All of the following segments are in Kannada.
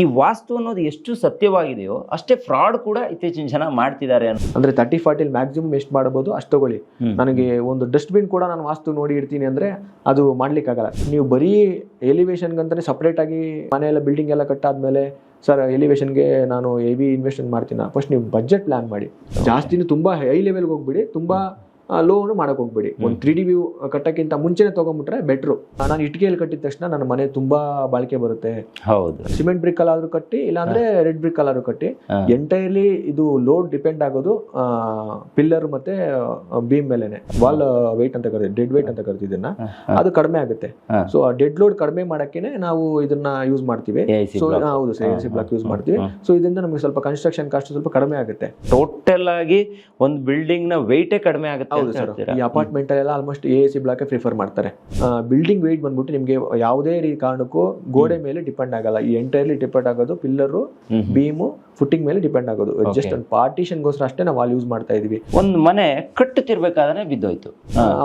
ಈ ವಾಸ್ತು ಅನ್ನೋದು ಎಷ್ಟು ಸತ್ಯವಾಗಿದೆಯೋ ಅಷ್ಟೇ ಫ್ರಾಡ್ ಕೂಡ ಇತ್ತೀಚಿನ ಜನ ಮಾಡ್ತಿದ್ದಾರೆ ಅಂದ್ರೆ ತರ್ಟಿ ಫಾರ್ಟಿಲ್ ಮ್ಯಾಕ್ಸಿಮಮ್ ಎಷ್ಟು ಮಾಡಬಹುದು ಅಷ್ಟು ತಗೊಳ್ಳಿ. ನನಗೆ ಒಂದು ಡಸ್ಟ್ಬಿನ್ ಕೂಡ ನಾನು ವಾಸ್ತು ನೋಡಿ ಇರ್ತೀನಿ ಅಂದ್ರೆ ಅದು ಮಾಡ್ಲಿಕ್ಕಾಗಲ್ಲ ನೀವು ಬರೀ ಎಲಿವೇಶನ್ಗಂತಾನೆ ಸಪ್ರೇಟ್ ಆಗಿ ಮನೆ ಎಲ್ಲ ಬಿಲ್ಡಿಂಗ್ ಎಲ್ಲ ಕಟ್ಟಾದ್ಮೇಲೆ ಸರ್ ಎಲಿವೇಶನ್ಗೆ ನಾನು ಹೆವಿ ಇನ್ವೆಸ್ಟ್ಮೆಂಟ್ ಮಾಡ್ತೀನಿ? ಫಸ್ಟ್ ನೀವು ಬಜೆಟ್ ಪ್ಲಾನ್ ಮಾಡಿ. ಜಾಸ್ತಿನೂ ತುಂಬಾ ಹೈ ಲೆವೆಲ್ಗೆ ಹೋಗ್ಬಿಡಿ. ತುಂಬಾ ಲೋನು ಮಾಡಕ್ ಹೋಗ್ಬೇಡಿ. ಒಂದು ತ್ರೀ ಡಿ ವ್ಯೂ ಕಟ್ಟಕ್ಕಿಂತ ಮುಂಚೆನೆ ತಗೊಂಡ್ಬಿಟ್ರೆ ಬೆಟ್ರು ನಾನು ಇಟ್ಟಿಗೆಯಲ್ಲಿ ಕಟ್ಟಿದ ತಕ್ಷಣ ನನ್ನ ಮನೆ ತುಂಬಾ ಬಾಳಿಕೆ ಬರುತ್ತೆ. ಹೌದು. ಸಿಮೆಂಟ್ ಬ್ರಿಕ್ ಅಲ್ಲಾದ್ರೂ ಕಟ್ಟಿ ಇಲ್ಲಾಂದ್ರೆ ರೆಡ್ ಬ್ರಿಕ್ ಅಲ್ಲಾದ್ರೂ ಕಟ್ಟಿ. ಎಂಟೈರ್ಲಿ ಇದು ಲೋಡ್ ಡಿಪೆಂಡ್ ಆಗೋದು ಪಿಲ್ಲರ್ ಮತ್ತೆ ಬೀಮ್ ಮೇಲೆನೆ. ವಾಲ್ ವೈಟ್ ಅಂತ ಕರಿತೀವಿ ಡೆಡ್ ವೈಟ್ ಅಂತ ಕರಿತೀವಿ ಇದನ್ನ. ಅದು ಕಡಿಮೆ ಆಗುತ್ತೆ. ಸೊ ಆ ಡೆಡ್ ಲೋಡ್ ಕಡಿಮೆ ಮಾಡಕ್ಕೇನೆ ನಾವು ಇದನ್ನ ಯೂಸ್ ಮಾಡ್ತೀವಿ. ಸೊ ಹೌದು ಸಿ ಬ್ಲಾಕ್ ಯೂಸ್ ಮಾಡ್ತೀವಿ. ಸೊ ಇದರಿಂದ ನಮಗೆ ಸ್ವಲ್ಪ ಕನ್ಸ್ಟ್ರಕ್ಷನ್ ಕಾಸ್ಟ್ ಸ್ವಲ್ಪ ಕಡಿಮೆ ಆಗುತ್ತೆ. ಟೋಟಲ್ ಆಗಿ ಒಂದು ಬಿಲ್ಡಿಂಗ್ನ ವೆಯ್ಟೇ ಕಡಿಮೆ ಆಗುತ್ತೆ. ಹೌದು ಸರ್? ಈ ಅಪಾರ್ಟ್ಮೆಂಟ್ ಅಲ್ಲೆಲ್ಲ almost A C block prefer ಮಾಡ್ತಾರೆ. ಬಿಲ್ಡಿಂಗ್ ವೆಯ್ಟ್ ಬಂದ್ಬಿಟ್ಟು ನಿಮಗೆ ಯಾವುದೇ ರೀ ಕಾರಣಕ್ಕೂ ಗೋಡೆ ಮೇಲೆ ಡಿಪೆಂಡ್ ಆಗಲ್ಲ. ಈ ಎಂಟೈರ್ಲಿ ಡಿಪೆಂಡ್ ಆಗೋದು ಪಿಲ್ಲರು. ಬೀಮು ಫುಟ್ಟಿಂಗ್ ಮೇಲೆ ಡಿಪೆಂಡ್ ಆಗೋದು. ಜಸ್ಟ್ ಒಂದು ಪಾರ್ಟಿಷನ್ಗೋಸ್ಕರ ಅಷ್ಟೇ ನಾವು ಅಲ್ಲಿ ಯೂಸ್ ಮಾಡ್ತಾ ಇದೀವಿ. ಒಂದು ಮನೆ ಕಟ್ಟುತ್ತಿರ್ಬೇಕಾದ್ರೆ ಬಿದ್ದೋಯ್ತು.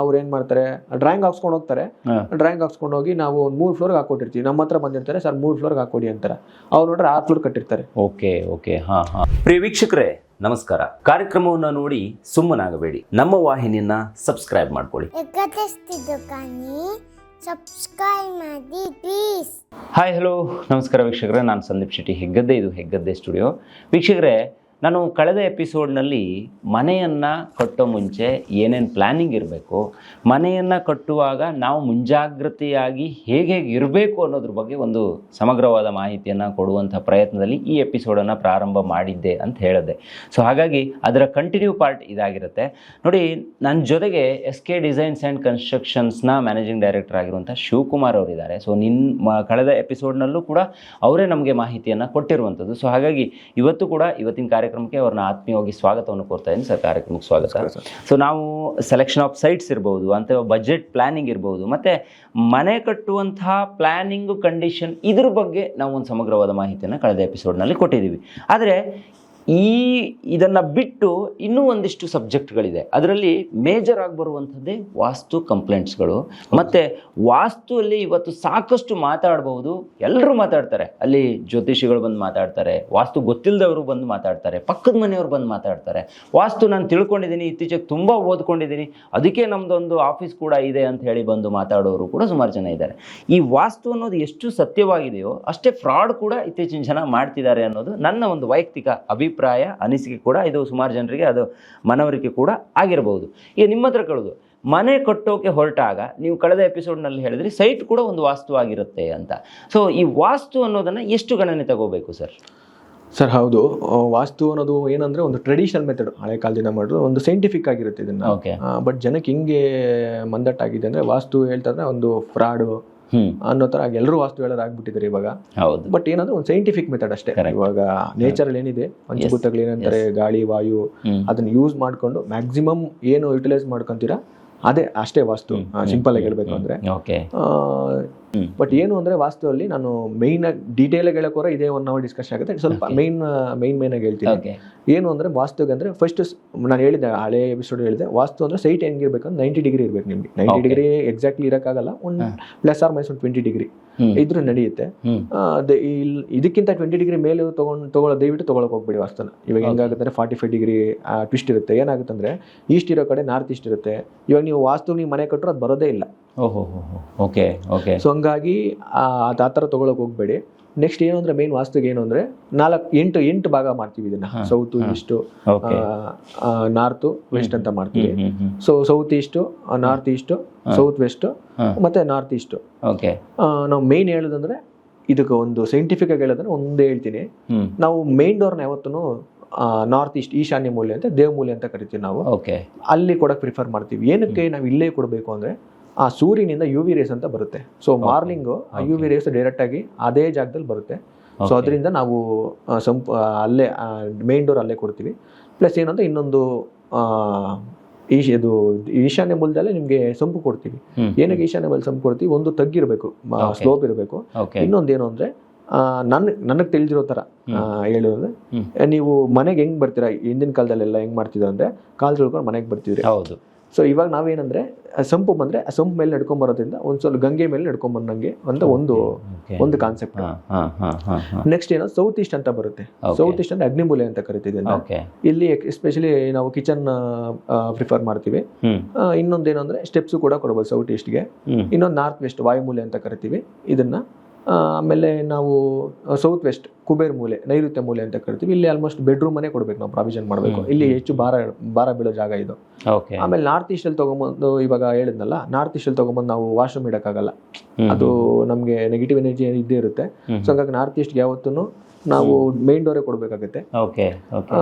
ಅವ್ರು ಏನ್ ಮಾಡ್ತಾರೆ? ಡ್ರಾಯಿಂಗ್ ಹಾಕ್ಸ್ಕೊಂಡು ಹೋಗ್ತಾರೆ. ಡ್ರಾಯಿಂಗ್ ಹಾಕ್ಸ್ಕೊಂಡು ಹೋಗಿ ನಾವು ಒಂದು ಮೂರು ಫ್ಲೋರ್ಗೆ ಹಾಕೊಟ್ಟಿರ್ತೀವಿ. ನಮ್ಮ ಹತ್ರ ಬಂದಿರ್ತಾರೆ ಸರ್ ಮೂರು ಫ್ಲೋರ್ಗೆ ಹಾಕೊಡಿ ಅಂತಾರೆ. ಅವ್ರು ನೋಡ್ರೆ ಆರು ಫ್ಲೋರ್ ಕಟ್ಟಿರ್ತಾರೆ. ಓಕೆ ಓಕೆ ಹಾ ಹಾ. ಪ್ರಿಯ ವೀಕ್ಷಕರೇ ನಮಸ್ಕಾರ. ಕಾರ್ಯಕ್ರಮವನ್ನು ನೋಡಿ ಸುಮ್ಮನಾಗಬೇಡಿ. ನಮ್ಮ ವಾಹಿನಿಯನ್ನ ಸಬ್ಸ್ಕ್ರೈಬ್ ಮಾಡ್ಕೊಳ್ಳಿ. ಸಬ್ಸ್ಕ್ರೈಬ್ ಮಾಡಿ ಪ್ಲೀಸ್ ಹಾಯ್ ಹಲೋ ನಮಸ್ಕಾರ ವೀಕ್ಷಕರೇ. ನಾನು ಸಂದೀಪ್ ಶೆಟ್ಟಿ ಹೆಗ್ಗದ್ದೆ. ಇದು ಹೆಗ್ಗದ್ದೆ ಸ್ಟುಡಿಯೋ ವೀಕ್ಷಕರೇ ನಾನು ಕಳೆದ ಎಪಿಸೋಡ್ನಲ್ಲಿ ಮನೆಯನ್ನು ಕಟ್ಟೋ ಮುಂಚೆ ಏನೇನು ಪ್ಲ್ಯಾನಿಂಗ್ ಇರಬೇಕು, ಮನೆಯನ್ನು ಕಟ್ಟುವಾಗ ನಾವು ಮುಂಜಾಗ್ರತೆಯಾಗಿ ಹೇಗೆ ಇರಬೇಕು ಅನ್ನೋದ್ರ ಬಗ್ಗೆ ಒಂದು ಸಮಗ್ರವಾದ ಮಾಹಿತಿಯನ್ನು ಕೊಡುವಂಥ ಪ್ರಯತ್ನದಲ್ಲಿ ಈ ಎಪಿಸೋಡನ್ನು ಪ್ರಾರಂಭ ಮಾಡಿದ್ದೆ ಅಂತ ಹೇಳಿದೆ. ಸೊ ಹಾಗಾಗಿ ಅದರ ಕಂಟಿನ್ಯೂ ಪಾರ್ಟ್ ಇದಾಗಿರುತ್ತೆ. ನೋಡಿ ನನ್ನ ಜೊತೆಗೆ ಎಸ್ ಕೆ ಡಿಸೈನ್ಸ್ ಆ್ಯಂಡ್ ಕನ್ಸ್ಟ್ರಕ್ಷನ್ಸ್ನ ಮ್ಯಾನೇಜಿಂಗ್ ಡೈರೆಕ್ಟರ್ ಆಗಿರುವಂಥ ಶಿವಕುಮಾರ್ ಅವರಿದ್ದಾರೆ. ಸೊ ನಿನ್ನ ಕಳೆದ ಎಪಿಸೋಡ್ನಲ್ಲೂ ಕೂಡ ಅವರೇ ನಮಗೆ ಮಾಹಿತಿಯನ್ನು ಕೊಟ್ಟಿರುವಂಥದ್ದು. ಸೊ ಹಾಗಾಗಿ ಇವತ್ತು ಕೂಡ ಇವತ್ತಿನ ಕಾರ್ಯಕ್ರಮಕ್ಕೆ ಅವ್ರನ್ನ ಆತ್ಮೀಯವಾಗಿ ಸ್ವಾಗತವನ್ನು ಕೋರ್ತಾ ಇದ್ದೀನಿ. ಸರ್ ಕಾರ್ಯಕ್ರಮಕ್ಕೆ ಸ್ವಾಗತ. ಸೊ ನಾವು ಸೆಲೆಕ್ಷನ್ ಆಫ್ ಸೈಟ್ಸ್ ಇರ್ಬೋದು ಅಂತ ಬಜೆಟ್ ಪ್ಲಾನಿಂಗ್ ಇರ್ಬೋದು ಮತ್ತು ಮನೆ ಕಟ್ಟುವಂತಹ ಪ್ಲಾನಿಂಗ್ ಕಂಡೀಷನ್ ಇದ್ರ ಬಗ್ಗೆ ನಾವು ಒಂದು ಸಮಗ್ರವಾದ ಮಾಹಿತಿಯನ್ನು ಕಳೆದ ಎಪಿಸೋಡ್ನಲ್ಲಿ ಕೊಟ್ಟಿದ್ದೀವಿ. ಆದರೆ ಈ ಇದನ್ನು ಬಿಟ್ಟು ಇನ್ನೂ ಒಂದಿಷ್ಟು ಸಬ್ಜೆಕ್ಟ್ಗಳಿದೆ. ಅದರಲ್ಲಿ ಮೇಜರ್ ಆಗಿ ಬರುವಂಥದ್ದೇ ವಾಸ್ತು ಕಂಪ್ಲೇಂಟ್ಸ್ಗಳು. ಮತ್ತು ವಾಸ್ತುವಲ್ಲಿ ಇವತ್ತು ಸಾಕಷ್ಟು ಮಾತಾಡಬಹುದು. ಎಲ್ಲರೂ ಮಾತಾಡ್ತಾರೆ. ಅಲ್ಲಿ ಜ್ಯೋತಿಷಿಗಳು ಬಂದು ಮಾತಾಡ್ತಾರೆ. ವಾಸ್ತು ಗೊತ್ತಿಲ್ಲದವರು ಬಂದು ಮಾತಾಡ್ತಾರೆ. ಪಕ್ಕದ ಮನೆಯವರು ಬಂದು ಮಾತಾಡ್ತಾರೆ. ವಾಸ್ತು ನಾನು ತಿಳ್ಕೊಂಡಿದ್ದೀನಿ, ಇತ್ತೀಚೆಗೆ ತುಂಬ ಓದ್ಕೊಂಡಿದ್ದೀನಿ. ಅದಕ್ಕೆ ನಮ್ಮದೊಂದು ಆಫೀಸ್ ಕೂಡ ಇದೆ ಅಂತ ಹೇಳಿ ಬಂದು ಮಾತಾಡೋರು ಕೂಡ ಸುಮಾರು ಜನ ಇದ್ದಾರೆ. ಈ ವಾಸ್ತು ಅನ್ನೋದು ಎಷ್ಟು ಸತ್ಯವಾಗಿದೆಯೋ ಅಷ್ಟೇ ಫ್ರಾಡ್ ಕೂಡ ಇತ್ತೀಚಿನ ಜನ ಮಾಡ್ತಿದ್ದಾರೆ ಅನ್ನೋದು ನನ್ನ ಒಂದು ವೈಯಕ್ತಿಕ ಅಭಿಪ್ರಾಯ ಅನಿಸಿಕೆ ಕೂಡ ಇದು ಸುಮಾರು ಜನರಿಗೆ ಅದು ಮನವರಿಕೆ ಕೂಡ ಆಗಿರಬಹುದು ಈಗ ನಿಮ್ಮ ಹತ್ರ ಕಳೆದು ಮನೆ ಕಟ್ಟೋಕೆ ಹೊರಟಾಗ ನೀವು ಕಳೆದ ಎಪಿಸೋಡ್ನಲ್ಲಿ ಹೇಳಿದ್ರಿ ಸೈಟ್ ಕೂಡ ಒಂದು ವಾಸ್ತು ಆಗಿರುತ್ತೆ ಅಂತ. ಸೊ ಈ ವಾಸ್ತು ಅನ್ನೋದನ್ನು ಎಷ್ಟು ಗಣನೆ ತಗೋಬೇಕು ಸರ್? ಸರ್ ಹೌದು. ವಾಸ್ತು ಅನ್ನೋದು ಏನಂದ್ರೆ ಒಂದು ಟ್ರೆಡಿಷನಲ್ ಮೆಥಡ್ ಹಳೆ ಕಾಲದಿಂದ ಮಾಡೋದು ಒಂದು ಸೈಂಟಿಫಿಕ್ ಆಗಿರುತ್ತೆ ಇದನ್ನ. ಬಟ್ ಜನಕ್ಕೆ ಹಿಂಗೆ ಮಂದಟ್ಟಾಗಿದೆ ಅಂದ್ರೆ ವಾಸ್ತು ಹೇಳ್ತಾರೆ ಒಂದು ಫ್ರಾಡು ಅನ್ನೋ ತರ ಎಲ್ಲರೂ ವಾಸ್ತು ಹೇಳೋರು ಆಗ್ಬಿಟ್ಟಿದ್ದಾರೆ ಇವಾಗ. ಹೌದು. ಬಟ್ ಏನಂದ್ರೆ ಒಂದು ಸೈಂಟಿಫಿಕ್ ಮೆಥಡ್ ಅಷ್ಟೇ. ಇವಾಗ ನೇಚರ್ ಅಲ್ಲಿ ಏನಿದೆ ಪಂಚಭೂತಗಳು ಏನಂತಾರೆ ಗಾಳಿ ವಾಯು ಅದನ್ನ ಯೂಸ್ ಮಾಡ್ಕೊಂಡು ಮ್ಯಾಕ್ಸಿಮಮ್ ಏನು ಯುಟಿಲೈಸ್ ಮಾಡ್ಕೊಂತೀರಾ ಅದೇ ಅಷ್ಟೇ ವಾಸ್ತು. ಸಿಂಪಲ್ ಆಗಿ ಹೇಳ್ಬೇಕು ಅಂದ್ರೆ. ಬಟ್ ಏನು ಅಂದ್ರೆ ವಾಸ್ತುವಲ್ಲಿ ನಾನು ಮೈನ್ ಆಗಿ ಡೀಟೇಲ್ ಆಗಿ ಹೇಳಕೋರ ಇದೇ ಒನ್ ಅವರ್ ಡಿಸ್ಕಷನ್ ಆಗುತ್ತೆ. ಸ್ವಲ್ಪ ಮೈನ್ ಮೈನ್ ಮೈನ್ ಆಗಿ ಹೇಳ್ತೀನಿ. ಏನು ಅಂದ್ರೆ ವಾಸ್ತುಗೆ ಅಂದ್ರೆ ಫಸ್ಟ್ ನಾನು ಹೇಳಿದೆ ಹಳೆ ಎಪಿಸೋಡ್ ಹೇಳಿದೆ ವಾಸ್ತು ಅಂದ್ರೆ ಸೈಟ್ ಹೆಂಗಿರ್ಬೇಕು ಅಂದ್ರೆ ನೈಂಟಿ ಡಿಗ್ರಿ ಇರ್ಬೇಕು ನಿಮ್ಗೆ. ನೈಂಟಿ ಡಿಗ್ರಿ ಎಕ್ಸಾಕ್ಟ್ಲಿ ಇರೋಕ್ಕಾಗಲ್ಲ ಒಂದು ಪ್ಲಸ್ ಆರ್ ಮೈನಸ್ ಒಂದು ಟ್ವೆಂಟಿ ಡಿಗ್ರಿ. ಇದ್ರೂ ನಡೆಯುತ್ತೆ. ಅದೇ ಇದಕ್ಕಿಂತ ಟ್ವೆಂಟಿ ಡಿಗ್ರಿ ಮೇಲೆ ತಗೊಂಡು ತಗೊಳ್ಳೋ ದಯವಿಟ್ಟು ತಗೊಳಕ್ ಹೋಗ್ಬೇಡಿ ವಾಸ್ತನ ಇವಾಗ ಹೆಂಗಾಗುತ್ತೆ ಫಾರ್ಟಿ ಫೈವ್ ಡಿಗ್ರಿ ಟ್ವಿಸ್ಟ್ ಇರುತ್ತೆ. ಏನಾಗುತ್ತೆ ಅಂದ್ರೆ ಈಸ್ಟ್ ಇರೋ ಕಡೆ ನಾರ್ತ್ ಈಸ್ಟ್ ಇರುತ್ತೆ. ಇವಾಗ ನೀವು ವಾಸ್ತು ನೀವು ಮನೆ ಕಟ್ಟರು ಅದು ಬರೋದೇ ಇಲ್ಲ. ಓಹೋ ಓಕೆ ಓಕೆ ಸೊ ಹಂಗಾಗಿ ಆ ಆ ಥರ ತಗೊಳಕ್ ಹೋಗ್ಬೇಡಿ. ನೆಕ್ಸ್ಟ್ ಏನು ಅಂದ್ರೆ ಮೇನ್ ವಾಸ್ತುಗೆ ಏನು ಅಂದ್ರೆ ನಾಲ್ಕು ಎಂಟು ಎಂಟು ಭಾಗ ಮಾಡ್ತೀವಿ ಇದನ್ನ. ಸೌತ್ ಈಸ್ಟ್ ನಾರ್ತ್ ವೆಸ್ಟ್ ಅಂತ ಮಾಡ್ತೀವಿ. So south east north east south west ಮತ್ತೆ ನಾರ್ತ್ ಈಸ್ಟ್. ನಾವು ಮೇನ್ ಹೇಳೋದಂದ್ರೆ ಇದಕ್ಕೆ ಒಂದು ಸೈಂಟಿಫಿಕ್ ಆಗಿ ಹೇಳೋದ್ರೆ ಒಂದೇ ಹೇಳ್ತೀನಿ. ನಾವು ಮೇನ್ ಡೋರ್ನ ಯಾವತ್ತೂ ನಾರ್ತ್ ಈಸ್ಟ್ ಈಶಾನ್ಯ ಮೂಲೆ ಅಂತ ದೇವ್ ಮೂಲೆ ಅಂತ ಕರಿತೀವಿ ನಾವು. ಅಲ್ಲಿ ಕೊಡಕ್ ಪ್ರಿಫರ್ ಮಾಡ್ತೀವಿ. ಏನಕ್ಕೆ ನಾವು ಇಲ್ಲೇ ಕೊಡಬೇಕು ಅಂದ್ರೆ ಆ ಸೂರ್ಯನಿಂದ ಯು ವಿ ರೇಸ್ ಅಂತ ಬರುತ್ತೆ. ಸೊ ಮಾರ್ನಿಂಗ್ ಆ ಯು ವಿ ರೇಸ್ ಡೈರೆಕ್ಟ್ ಆಗಿ ಅದೇ ಜಾಗದಲ್ಲಿ ಬರುತ್ತೆ. ಸೊ ಅದರಿಂದ ನಾವು ಸಂಪ ಅಲ್ಲೇ ಮೇನ್ ಡೋರ್ ಅಲ್ಲೇ ಕೊಡ್ತೀವಿ. ಪ್ಲಸ್ ಏನಂತ ಇನ್ನೊಂದು ಆ, ಈಶ್ ಇದು ಈಶಾನ್ಯ ಮೂಲದಲ್ಲೇ ನಿಮಗೆ ಸಂಪು ಕೊಡ್ತೀವಿ. ಏನಕ್ಕೆ ಈಶಾನ್ಯ ಮೂಲ ಸಂಪು ಕೊಡ್ತೀವಿ? ಒಂದು ತಗ್ಗಿರಬೇಕು ಸ್ಲೋಪ್ ಇರಬೇಕು. ಇನ್ನೊಂದೇನು ಅಂದ್ರೆ ನನ್ ನನಗೆ ತಿಳಿದಿರೋ ಥರ ಹೇಳೋದು. ನೀವು ಮನೆಗೆ ಹೆಂಗ್ ಬರ್ತೀರಾ? ಹಿಂದಿನ ಕಾಲದಲ್ಲೆಲ್ಲ ಹೆಂಗ್ ಮಾಡ್ತಿದ್ರು ಅಂದ್ರೆ ಕಾಲ್ ತಿಳ್ಕೊಂಡು ಮನೆಗೆ ಬರ್ತಿದ್ರಿ. ಹೌದು. ಸೊ ಇವಾಗ ನಾವೇನಂದ್ರೆ ಸಂಪು ಬಂದ್ರೆ ಆ ಸಂಪು ಮೇಲೆ ನಡ್ಕೊಂಡ್ ಬರೋದ್ರಿಂದ ಒಂದ್ ಸ್ವಲ್ಪ ಗಂಗೆ ಮೇಲೆ ನಡ್ಕೊಂಡ್ ಬಂದಂಗೆ ಅಂತ ಒಂದು ಒಂದು ಕಾನ್ಸೆಪ್ಟ್ ಹಾಂ ಹಾಂ ಹಾಂ ಹಾಂ ಹಾಂ. ನೆಕ್ಸ್ಟ್ ಏನೋ ಸೌತ್ ಈಸ್ಟ್ ಅಂತ ಬರುತ್ತೆ. ಸೌತ್ ಈಸ್ಟ್ ಅಂದ್ರೆ ಅಗ್ನಿಮೂಲೆ ಅಂತ ಕರಿತೀವಿ ಇಲ್ಲಿ ಎಸ್ಪೆಷಲಿ ನಾವು ಕಿಚನ್ ಪ್ರಿಫರ್ ಮಾಡ್ತೀವಿ. ಇನ್ನೊಂದೇನು ಅಂದ್ರೆ ಸ್ಟೆಪ್ಸು ಕೂಡ ಕೊಡ್ಬೋದು ಸೌತ್ ಈಸ್ಟ್ಗೆ ಇನ್ನೊಂದು ನಾರ್ತ್ ವೆಸ್ಟ್ ವಾಯುಮೂಲೆ ಅಂತ ಕರಿತೀವಿ. ಇದನ್ನ ಆಮೇಲೆ ನಾವು ಸೌತ್ ವೆಸ್ಟ್ ಕುಬೇರ್ ಮೂಲೆ ನೈಋತ್ಯ ಮೂಲೆ ಅಂತ ಕರಿತೀವಿ. ಇಲ್ಲಿ ಆಲ್ಮೋಸ್ಟ್ ಬೆಡ್ರೂಮ್ ಮನೆ ಕೊಡ್ಬೇಕು ನಾವು ಪ್ರಾವಿಷನ್ ಮಾಡಬೇಕು. ಇಲ್ಲಿ ಹೆಚ್ಚು ಭಾರ ಭಾರ ಬೀಳೋ ಜಾಗ ಇದು. ಓಕೆ ಆಮೇಲೆ ನಾರ್ತ್ ಈಸ್ಟ್ ಅಲ್ಲಿ ತಗೊಂಬಂದು ಇವಾಗ ಹೇಳಿದ್ನಲ್ಲ ನಾರ್ತ್ ಈಸ್ಟ್ ಅಲ್ಲಿ ತಗೊಂಬಂದು ನಾವು ವಾಶ್ರೂಮ್ ಇಡಕ್ಕಾಗಲ್ಲ. ಅದು ನಮಗೆ ನೆಗೆಟಿವ್ ಎನರ್ಜಿ ಇದ್ದೇ ಇರುತ್ತೆ. ಸೊ ಹಂಗಾಗಿ ನಾರ್ತ್ ಈಸ್ಟ್ಗೆ ಯಾವತ್ತೂ ನಾವು ಮೇನ್ ಡೋರೇ ಕೊಡಬೇಕಾಗುತ್ತೆ.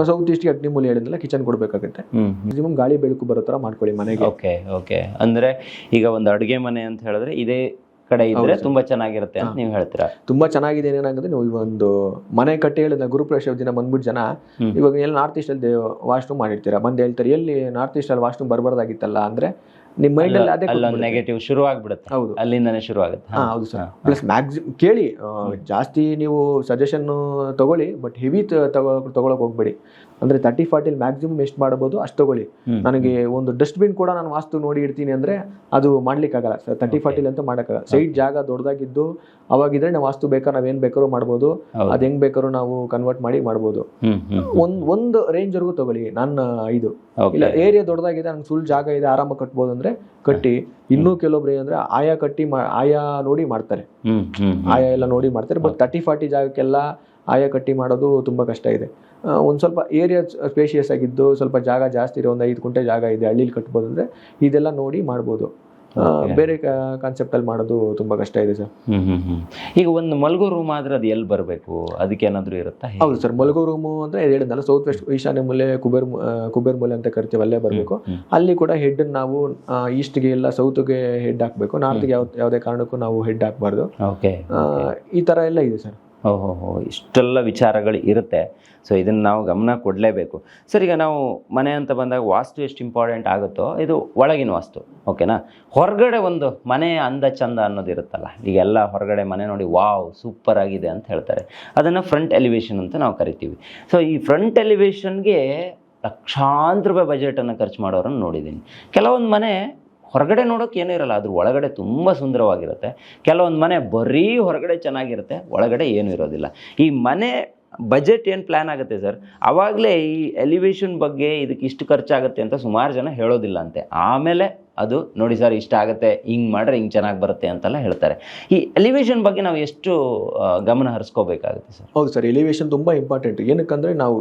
ಸೌತ್ ಈಸ್ಟ್ಗೆ ಅಗ್ನಿಮೂಲೆ ಹೇಳಿದ್ನಲ್ಲ ಕಿಚನ್ ಕೊಡಬೇಕಾಗುತ್ತೆ. ಮಿನಿಮಮ್ ಗಾಳಿ ಬೆಳಕು ಬರೋ ಥರ ಮಾಡ್ಕೊಳ್ಳಿ ಮನೆಗೆ. ಓಕೆ ಓಕೆ ಅಂದ್ರೆ ಈಗ ಒಂದು ಅಡುಗೆ ಮನೆ ಅಂತ ಹೇಳಿದ್ರೆ ಇದೇ ಕಡೆ ಇದ್ರೆ ತುಂಬಾ ಚೆನ್ನಾಗಿರುತ್ತೆ ಅಂತ ನೀವು ಹೇಳ್ತೀರಾ? ತುಂಬಾ ಚೆನ್ನಾಗಿದೆ ಏನಾಗುತ್ತೆ ನೀವು ಒಂದು ಮನೆ ಕಟ್ಟಿ ಹೇಳಿದ ಗುರುಪ್ರವೇಶ ದಿನ ಬಂದ್ಬಿಟ್ಟು ಜನ. ಇವಾಗ ಎಲ್ಲಿ ನಾರ್ತ್ ಈಸ್ಟ್ ಅಲ್ಲಿ ವಾಶ್ರೂಮ್ ಮಾಡಿರ್ತೀರಾ? ಬಂದು ಹೇಳ್ತಾರೆ ಎಲ್ಲಿ ನಾರ್ತ್ ಈಸ್ಟ್ ಅಲ್ಲಿ ವಾಶ್ರೂಮ್ ಬರಬಾರ್ದಾಗಿತ್ತಲ್ಲ ಅಂದ್ರೆ ನಿಮ್ಮ ಮೈಂಡ್ ಅಲ್ಲಿ ಅದೇ. ನೆಗೆಟಿವ್ ಶುರು ಆಗ್ಬಿಡುತ್ತೆ ಹೌದು. ಅಲ್ಲಿಂದನೇ ಶುರು ಆಗುತ್ತೆ ಹೌದು ಸರ್. ಪ್ಲಸ್ ಮ್ಯಾಕ್ಸಿಮ್ ಕೇಳಿ ಜಾಸ್ತಿ ನೀವು ಸಜೆಷನ್ ತಗೊಳ್ಳಿ ಬಟ್ ಹೆವಿ ತಗೋ ತಗೊಳಕ್ ಹೋಗ್ಬೇಡಿ. ಅಂದ್ರೆ ತರ್ಟಿ ಫಾರ್ಟಿಲಿ ಮ್ಯಾಕ್ಸಿಮಮ್ ಎಷ್ಟು ಮಾಡಬಹುದು ಅಷ್ಟು ತಗೊಳ್ಳಿ. ನನಗೆ ಒಂದು ಡಸ್ಟ್ಬಿನ್ ಕೂಡ ನಾನು ವಾಸ್ತು ನೋಡಿ ಇಡ್ತೀನಿ ಅಂದ್ರೆ ಅದು ಮಾಡ್ಲಿಕ್ಕಾಗಲ್ಲ ಸರ್ ತರ್ಟಿ ಫಾರ್ಟಿಲಿ ಅಂತ ಮಾಡೋಕ್ಕಾಗಲ್ಲ ಸೈಡ್ ಜಾಗ ದೊಡ್ಡದಾಗಿದ್ದು ಅವಾಗಿದ್ರೆ ನಾವು ವಾಸ್ತು ಬೇಕಾದ್ರೆ ನಾವೇನ್ ಬೇಕಾದ್ರೂ ಮಾಡ್ಬೋದು. ಅದು ಹೆಂಗ್ ಬೇಕಾದ್ರೂ ನಾವು ಕನ್ವರ್ಟ್ ಮಾಡಿ ಮಾಡ್ಬೋದು. ಒಂದ್ ಒಂದು ರೇಂಜ್ ವರೆಗೂ ತಗೊಳ್ಳಿ ನನ್ನ ಇದು. ಇಲ್ಲ ಏರಿಯಾ ದೊಡ್ಡದಾಗಿದೆ ನಂಗೆ ಫುಲ್ ಜಾಗ ಇದೆ ಆರಾಮ ಕಟ್ಬೋದು ಅಂದ್ರೆ ಕಟ್ಟಿ. ಇನ್ನೂ ಕೆಲವೊಬ್ರು ಏನಂದ್ರೆ ಆಯಾ ಕಟ್ಟಿ ಆಯಾ ನೋಡಿ ಮಾಡ್ತಾರೆ. ಆಯಾ ಎಲ್ಲ ನೋಡಿ ಮಾಡ್ತಾರೆ. ಬಟ್ ತರ್ಟಿ ಫಾರ್ಟಿ ಜಾಗಕ್ಕೆಲ್ಲ ಆಯಾ ಕಟ್ಟಿ ಮಾಡೋದು ತುಂಬಾ ಕಷ್ಟ ಇದೆ. ಒಂದ್ ಸ್ವಲ್ಪ ಏರಿಯಾ ಸ್ಪೇಷಿಯಸ್ ಆಗಿದ್ದು ಸ್ವಲ್ಪ ಜಾಗ ಜಾಸ್ತಿ ಇರೋ ಒಂದು ಐದು ಕುಂಟೆ ಜಾಗ ಇದೆ ಹಳ್ಳಿಲಿ ಕಟ್ಬೋದು ಅಂದ್ರೆ ಇದೆಲ್ಲ ನೋಡಿ ಮಾಡ್ಬೋದು. ಬೇರೆ ಕಾನ್ಸೆಪ್ಟ್ ಅಲ್ಲಿ ಮಾಡೋದು ತುಂಬಾ ಕಷ್ಟ ಇದೆ ಸರ್. ಈಗ ಒಂದು ಮಲಗೋ ರೂಮ್ ಆದ್ರೆ ಅದು ಎಲ್ಲಿ ಬರಬೇಕು? ಅದಕ್ಕೆ ಏನಾದ್ರು ಇರುತ್ತಾ? ಹೌದು ಸರ್ ಮಲಗೋ ರೂಮು ಅಂದ್ರೆ ಹೇಳಿದ್ನಲ್ಲ ಸೌತ್ ವೆಸ್ಟ್ ಈಶಾನ್ಯ ಮೂಲೆ ಕುಬೇರ್ ಕುಬೇರ್ ಮೂಲೆ ಅಂತ ಕರಿತೀವಿ ಅಲ್ಲೇ ಬರಬೇಕು. ಅಲ್ಲಿ ಕೂಡ ಹೆಡ್ ನಾವು ಈಸ್ಟ್ಗೆ ಇಲ್ಲ ಸೌತ್ಗೆ ಹೆಡ್ ಹಾಕ್ಬೇಕು. ನಾರ್ತ್ಗೆ ಯಾವ ಯಾವುದೇ ಕಾರಣಕ್ಕೂ ನಾವು ಹೆಡ್ ಹಾಕಬಾರ್ದು. ಈ ತರ ಎಲ್ಲ ಇದೆ ಸರ್. ಓಹೋ ಇಷ್ಟೆಲ್ಲ ವಿಚಾರಗಳು ಇರುತ್ತೆ. ಸೊ ಇದನ್ನು ನಾವು ಗಮನ ಕೊಡಲೇಬೇಕು. ಸರ್, ಈಗ ನಾವು ಮನೆ ಅಂತ ಬಂದಾಗ ವಾಸ್ತು ಎಷ್ಟು ಇಂಪಾರ್ಟೆಂಟ್ ಆಗುತ್ತೋ, ಇದು ಒಳಗಿನ ವಾಸ್ತು, ಓಕೆನಾ? ಹೊರಗಡೆ ಒಂದು ಮನೆ ಅಂದ ಚಂದ ಅನ್ನೋದು ಇರುತ್ತಲ್ಲ, ಈಗೆಲ್ಲ ಹೊರಗಡೆ ಮನೆ ನೋಡಿ ವಾವ್ ಸೂಪರ್ ಆಗಿದೆ ಅಂತ ಹೇಳ್ತಾರೆ. ಅದನ್ನು ಫ್ರಂಟ್ ಎಲಿವೇಶನ್ ಅಂತ ನಾವು ಕರಿತೀವಿ. ಸೊ ಈ ಫ್ರಂಟ್ ಎಲಿವೇಶನ್ಗೆ ಲಕ್ಷಾಂತರ ರೂಪಾಯಿ ಬಜೆಟನ್ನು ಖರ್ಚು ಮಾಡೋರನ್ನು ನೋಡಿದ್ದೀನಿ ಕೆಲವೊಂದು ಮನೆ ಹೊರಗಡೆ ನೋಡೋಕೆ ಏನೂ ಇರಲ್ಲ ಅದ್ರ ಒಳಗಡೆ ತುಂಬ ಸುಂದರವಾಗಿರುತ್ತೆ. ಕೆಲವೊಂದು ಮನೆ ಬರೀ ಹೊರಗಡೆ ಚೆನ್ನಾಗಿರುತ್ತೆ, ಒಳಗಡೆ ಏನೂ ಇರೋದಿಲ್ಲ. ಈ ಮನೆ ಬಜೆಟ್ ಏನು ಪ್ಲ್ಯಾನ್ ಆಗುತ್ತೆ ಸರ್? ಆವಾಗಲೇ ಈ ಎಲಿವೇಶನ್ ಬಗ್ಗೆ ಇದಕ್ಕೆ ಇಷ್ಟು ಖರ್ಚಾಗುತ್ತೆ ಅಂತ ಸುಮಾರು ಜನ ಹೇಳೋದಿಲ್ಲ ಅಂತೆ. ಆಮೇಲೆ ಅದು ನೋಡಿ ಸರ್, ಇಷ್ಟ ಆಗುತ್ತೆ, ಹಿಂಗೆ ಮಾಡ್ರೆ ಹಿಂಗೆ ಚೆನ್ನಾಗಿ ಬರುತ್ತೆ ಅಂತೆಲ್ಲ ಹೇಳ್ತಾರೆ. ಈ ಎಲಿವೇಶನ್ ಬಗ್ಗೆ ನಾವು ಎಷ್ಟು ಗಮನ ಹರಿಸ್ಕೋಬೇಕಾಗುತ್ತೆ ಸರ್? ಹೌದು ಸರ್ ಎಲಿವೇಶನ್ ತುಂಬ ಇಂಪಾರ್ಟೆಂಟ್ ಏನಕ್ಕಂದರೆ ನಾವು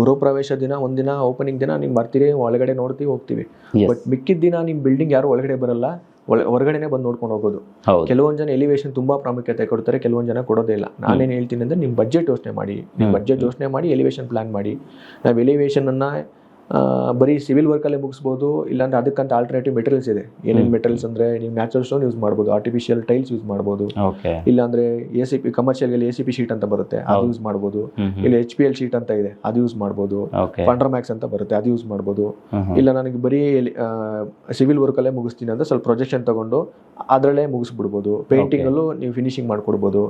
ಗೃಹಪ್ರವೇಶ ದಿನ ಒಂದಿನ ಓಪನಿಂಗ್ ದಿನ ನೀವು ಬರ್ತೀರಿ ಒಳಗಡೆ ನೋಡ್ತೀವಿ ಹೋಗ್ತೀವಿ. ಬಟ್ ಮಿಕ್ಕಿದ ದಿನ ನಿಮ್ಮ ಬಿಲ್ಡಿಂಗ್ ಯಾರು ಒಳಗಡೆ ಬರಲ್ಲ ಹೊರಗಡೆನೆ ಬಂದು ನೋಡ್ಕೊಂಡು ಹೋಗೋದು. ಕೆಲವೊಂದು ಜನ ಎಲಿವೇಶನ್ ತುಂಬಾ ಪ್ರಾಮುಖ್ಯತೆ ಕೊಡ್ತಾರೆ ಕೆಲವೊಂದು ಜನ ಕೊಡೋದೇ ಇಲ್ಲ. ನಾನೇನು ಹೇಳ್ತೀನಿ ಅಂದ್ರೆ ನಿಮ್ಮ ಬಜೆಟ್ ಯೋಚನೆ ಮಾಡಿ. ನಿಮ್ಮ ಬಜೆಟ್ ಯೋಚನೆ ಮಾಡಿ ಎಲಿವೇಶನ್ ಪ್ಲಾನ್ ಮಾಡಿ. ನಾವು ಎಲಿವೇಶನ್ ಅನ್ನ ಬರೀ ಸಿವಿಲ್ ವರ್ಕಲ್ಲೇ ಮುಗಿಸ್ಬೋದು ಇಲ್ಲಾಂದ್ರೆ ಅದಕ್ಕಂತ ಆಲ್ಟರ್ನೇಟಿವ್ ಮೆಟೀರಿಯಲ್ಸ್ ಇದೆ. ಏನೇನು ಮೆಟೀರಿಯಲ್ಸ್ ಅಂದ್ರೆ ನೀವು ನ್ಯಾಚುರಲ್ ಸ್ಟೋನ್ ಯೂಸ್ ಮಾಡ್ಬೋದು ಆರ್ಟಿಫಿಷಿಯಲ್ ಟೈಲ್ಸ್ ಯೂಸ್ ಮಾಡ್ಬೋದು. ಇಲ್ಲಾಂದ್ರೆ ಎ ಸಿ ಪಿ ಕಮರ್ಷಿಯಲ್ಗೆ ಎ ಸಿ ಪಿ ಶೀಟ್ ಅಂತ ಬರುತ್ತೆ ಅದು ಯೂಸ್ ಮಾಡ್ಬೋದು. ಇಲ್ಲಿ ಎಚ್ ಪಿ ಎಲ್ ಶೀಟ್ ಅಂತ ಇದೆ ಅದು ಯೂಸ್ ಮಾಡ್ಬೋದು. ಮ್ಯಾಕ್ಸ್ ಅಂತ ಬರುತ್ತೆ ಅದು ಯೂಸ್ ಮಾಡ್ಬೋದು. ಇಲ್ಲ ನನಗೆ ಬರೀ ಸಿವಿಲ್ ವರ್ಕಲ್ಲೇ ಮುಗಿಸ್ತೀನಿ ಅಂದ್ರೆ ಸ್ವಲ್ಪ ಪ್ರೊಜೆಕ್ಷನ್ ತಗೊಂಡು ಅದರಲ್ಲೇ ಮುಗಿಸ್ಬಿಡ್ಬೋದು. ಪೇಂಟಿಂಗಲ್ಲೂ ನೀವು finishing ಮಾಡ್ಕೊಡ್ಬೋದು.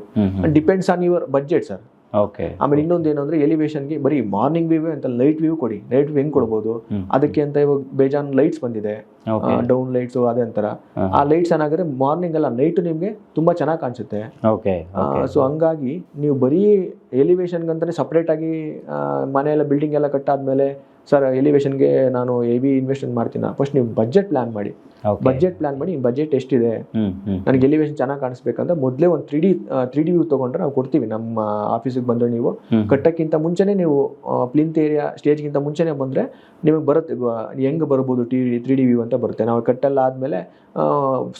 Depends on your budget sir okay ಆಮೇಲೆ ಇನ್ನೊಂದು ಏನಂದ್ರೆ ಎಲಿವೇಶನ್ಗೆ ಬರೀ ಮಾರ್ನಿಂಗ್ ವ್ಯೂ ಅಂತ ಲೈಟ್ ವ್ಯೂ ಕೊಡಿ. ಲೈಟ್ ವ್ಯೂ ಹೆಂಗ್ ಕೊಡ್ಬೋದು? ಅದಕ್ಕೆ ಅಂತ ಇವಾಗ ಬೇಜಾನ್ ಲೈಟ್ಸ್ ಬಂದಿದೆ. ಡೌನ್ ಲೈಟ್ಸ್ ಅದೇ ಅಂತಾರ. ಆ ಲೈಟ್ಸ್ ಏನಾಗಿದ್ರೆ ಮಾರ್ನಿಂಗ್ ಅಲ್ಲ ನೈಟ್ ನಿಮ್ಗೆ ತುಂಬಾ ಚೆನ್ನಾಗಿ ಕಾಣಿಸುತ್ತೆ. ಓಕೆ ಸೊ ಹಂಗಾಗಿ ನೀವು ಬರೀ ಎಲಿವೇಶನ್ಗಂತಾನೆ ಸಪ್ರೇಟ್ ಆಗಿ ಮನೆ ಎಲ್ಲ ಬಿಲ್ಡಿಂಗ್ ಎಲ್ಲ ಕಟ್ಟಾದ್ಮೇಲೆ ಸರ್ ಎಲಿವೇಶನ್ಗೆ ನಾನು ಹೆವಿ ಇನ್ವೆಸ್ಟ್ಮೆಂಟ್ ಮಾಡ್ತೀನಿ. ಫಸ್ಟ್ ನೀವು ಬಜೆಟ್ ಪ್ಲಾನ್ ಮಾಡಿ. ಬಜೆಟ್ ಪ್ಲಾನ್ ಮಾಡಿ ಬಜೆಟ್ ಎಷ್ಟಿದೆ? ನನಗೆ ಎಲಿವೇಶನ್ ಚೆನ್ನಾಗಿ ಕಾಣಿಸ್ಬೇಕಂತ ಮೊದಲೇ ಒಂದು three D three D view ತೊಗೊಂಡ್ರೆ ನಾವು ಕೊಡ್ತೀವಿ. ನಮ್ಮ ಆಫೀಸಿಗೆ ಬಂದರೆ ನೀವು. ಕಟ್ಟಕ್ಕಿಂತ ಮುಂಚೆನೇ ನೀವು ಪ್ಲಿಂತ್ ಏರಿಯಾ ಸ್ಟೇಜ್ಗಿಂತ ಮುಂಚೆನೇ ಬಂದರೆ ನಿಮಗೆ ಬರುತ್ತೆ. ಹೆಂಗೆ ಬರ್ಬೋದು ಟಿ ತ್ರೀ ಡಿ ವ್ಯೂ ಅಂತ ಬರುತ್ತೆ. ನಾವು ಕಟ್ಟೆಲ್ಲ ಆದಮೇಲೆ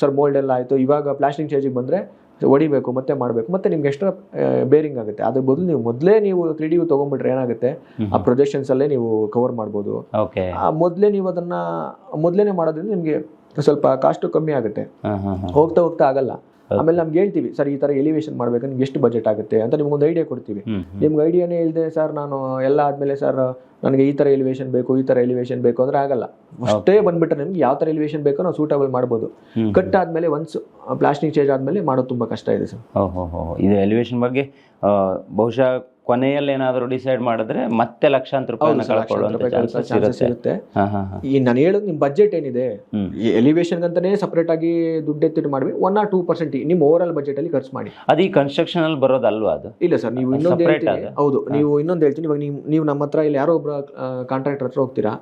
ಸರ್ ಮೋಲ್ಡ್ ಎಲ್ಲ ಆಯಿತು. ಇವಾಗ ಪ್ಲಾಸ್ಟಿಂಗ್ ಸ್ಟೇಜಿಗೆ ಬಂದರೆ ಹೊಡಿಬೇಕು ಮತ್ತೆ ಮಾಡಬೇಕು ಮತ್ತೆ ನಿಮ್ಗೆ ಎಷ್ಟು ಬೇರಿಂಗ್ ಆಗುತ್ತೆ. ಅದ್ರ ಬದಲು ನೀವು ಮೊದಲೇ ನೀವು ತ್ರೀ ಡಿ ತಗೊಂಡ್ಬಿಟ್ರೆ ಏನಾಗುತ್ತೆ? ಆ ಪ್ರೊಜೆಕ್ಷನ್ಸ್ ಅಲ್ಲೇ ನೀವು ಕವರ್ ಮಾಡ್ಬೋದು. ಮೊದಲೇ ನೀವು ಅದನ್ನ ಮೊದಲೇನೆ ಮಾಡೋದ್ರಿಂದ ನಿಮಗೆ ಸ್ವಲ್ಪ ಕಾಸ್ಟು ಕಮ್ಮಿ ಆಗುತ್ತೆ. ಹೋಗ್ತಾ ಹೋಗ್ತಾ ಆಗಲ್ಲ. ಆಮೇಲೆ ನಮ್ಗೆ ಹೇಳ್ತೀವಿ ಸರ್ ಈ ತರ ಎಲಿವೇಶನ್ ಮಾಡ್ಬೇಕು ನಿಮ್ಗೆ ಎಷ್ಟು ಬಜೆಟ್ ಆಗುತ್ತೆ? ಅಂತ ನಿಮ್ಗೊಂದು ಐಡಿಯಾ ಕೊಡ್ತೀವಿ. ನಿಮ್ಗೆ ಐಡಿಯಾನೇ ಇಲ್ಲದೆ ಸರ್ ನಾನು ಎಲ್ಲ ಆದ್ಮೇಲೆ ಸರ್ ನನಗೆ ಈ ತರ ಎಲಿವೇಶನ್ ಬೇಕು ಈ ತರ ಎಲಿವೇಶನ್ ಬೇಕು ಅಂದ್ರೆ ಆಗಲ್ಲ. ಅಷ್ಟೇ ಬಂದ್ಬಿಟ್ರೆ ನಿಮ್ಗೆ ಯಾವ ತರ ಎಲಿವೇಶನ್ ಬೇಕೋ ನಾವು ಸೂಟಬಲ್ ಮಾಡ್ಬೋದು. ಕಟ್ ಆದ್ಮೇಲೆ ಒನ್ಸ್ ಪ್ಲಾಸ್ಟಿಕ್ ಚೇಂಜ್ ಆದ್ಮೇಲೆ ಮಾಡೋದು ತುಂಬಾ ಕಷ್ಟ ಇದೆ ಸರ್. ಓಹೋ ಇದು ಎಲಿವೇಶನ್ ಬಗ್ಗೆ ಬಹುಶಃ ಕೊನೆಯಲ್ಲಿ ಏನಾದರೂ ಡಿಸೈಡ್ ಮಾಡಿದ್ರೆ ಮತ್ತೆ ಲಕ್ಷಾಂತರ ರೂಪಾಯಿ ಕಳ್ಕೊಳ್ಳುವಂತ ಚಾನ್ಸಸ್ ಇರುತ್ತೆ ಈ ನಾನು ಹೇಳೋದು ನಿಮ್ಮ ಬಜೆಟ್ ಏನಿದೆ ಎಲಿವೇಶನ್ ಅಂತಾನೆ ಸಪರೇಟ್ ಆಗಿ ದುಡ್ಡು ಎತ್ತಿಟ್ಟು ಮಾಡಿ ಒನ್ ಆರ್ ಟೂ ಪರ್ಸೆಂಟ್ ನಿಮ್ಮ ಓವರ್ ಆಲ್ ಬಜೆಟ್ ಅಲ್ಲಿ ಖರ್ಚು ಮಾಡಿ. ಅದು ಈ ಕನ್ಸ್ಟ್ರಕ್ಷನ್ ಅಲ್ಲಿ ಬರೋದಲ್ವಾ ಅದು? ಇಲ್ಲ ಸರ್ ನೀವು ಇನ್ನೊಂದು ಹೌದು ನೀವು ಇನ್ನೊಂದು ಹೇಳ್ತೀನಿ. ಇವಾಗ ನೀವು ನೀವು ನಮ್ಮ ಹತ್ರ ಇಲ್ಲಿ ಯಾರೋ ಒಬ್ಬರ ಕಾಂಟ್ರಾಕ್ಟರ್ ಹತ್ರ ಹೋಗ್ತೀರಾ?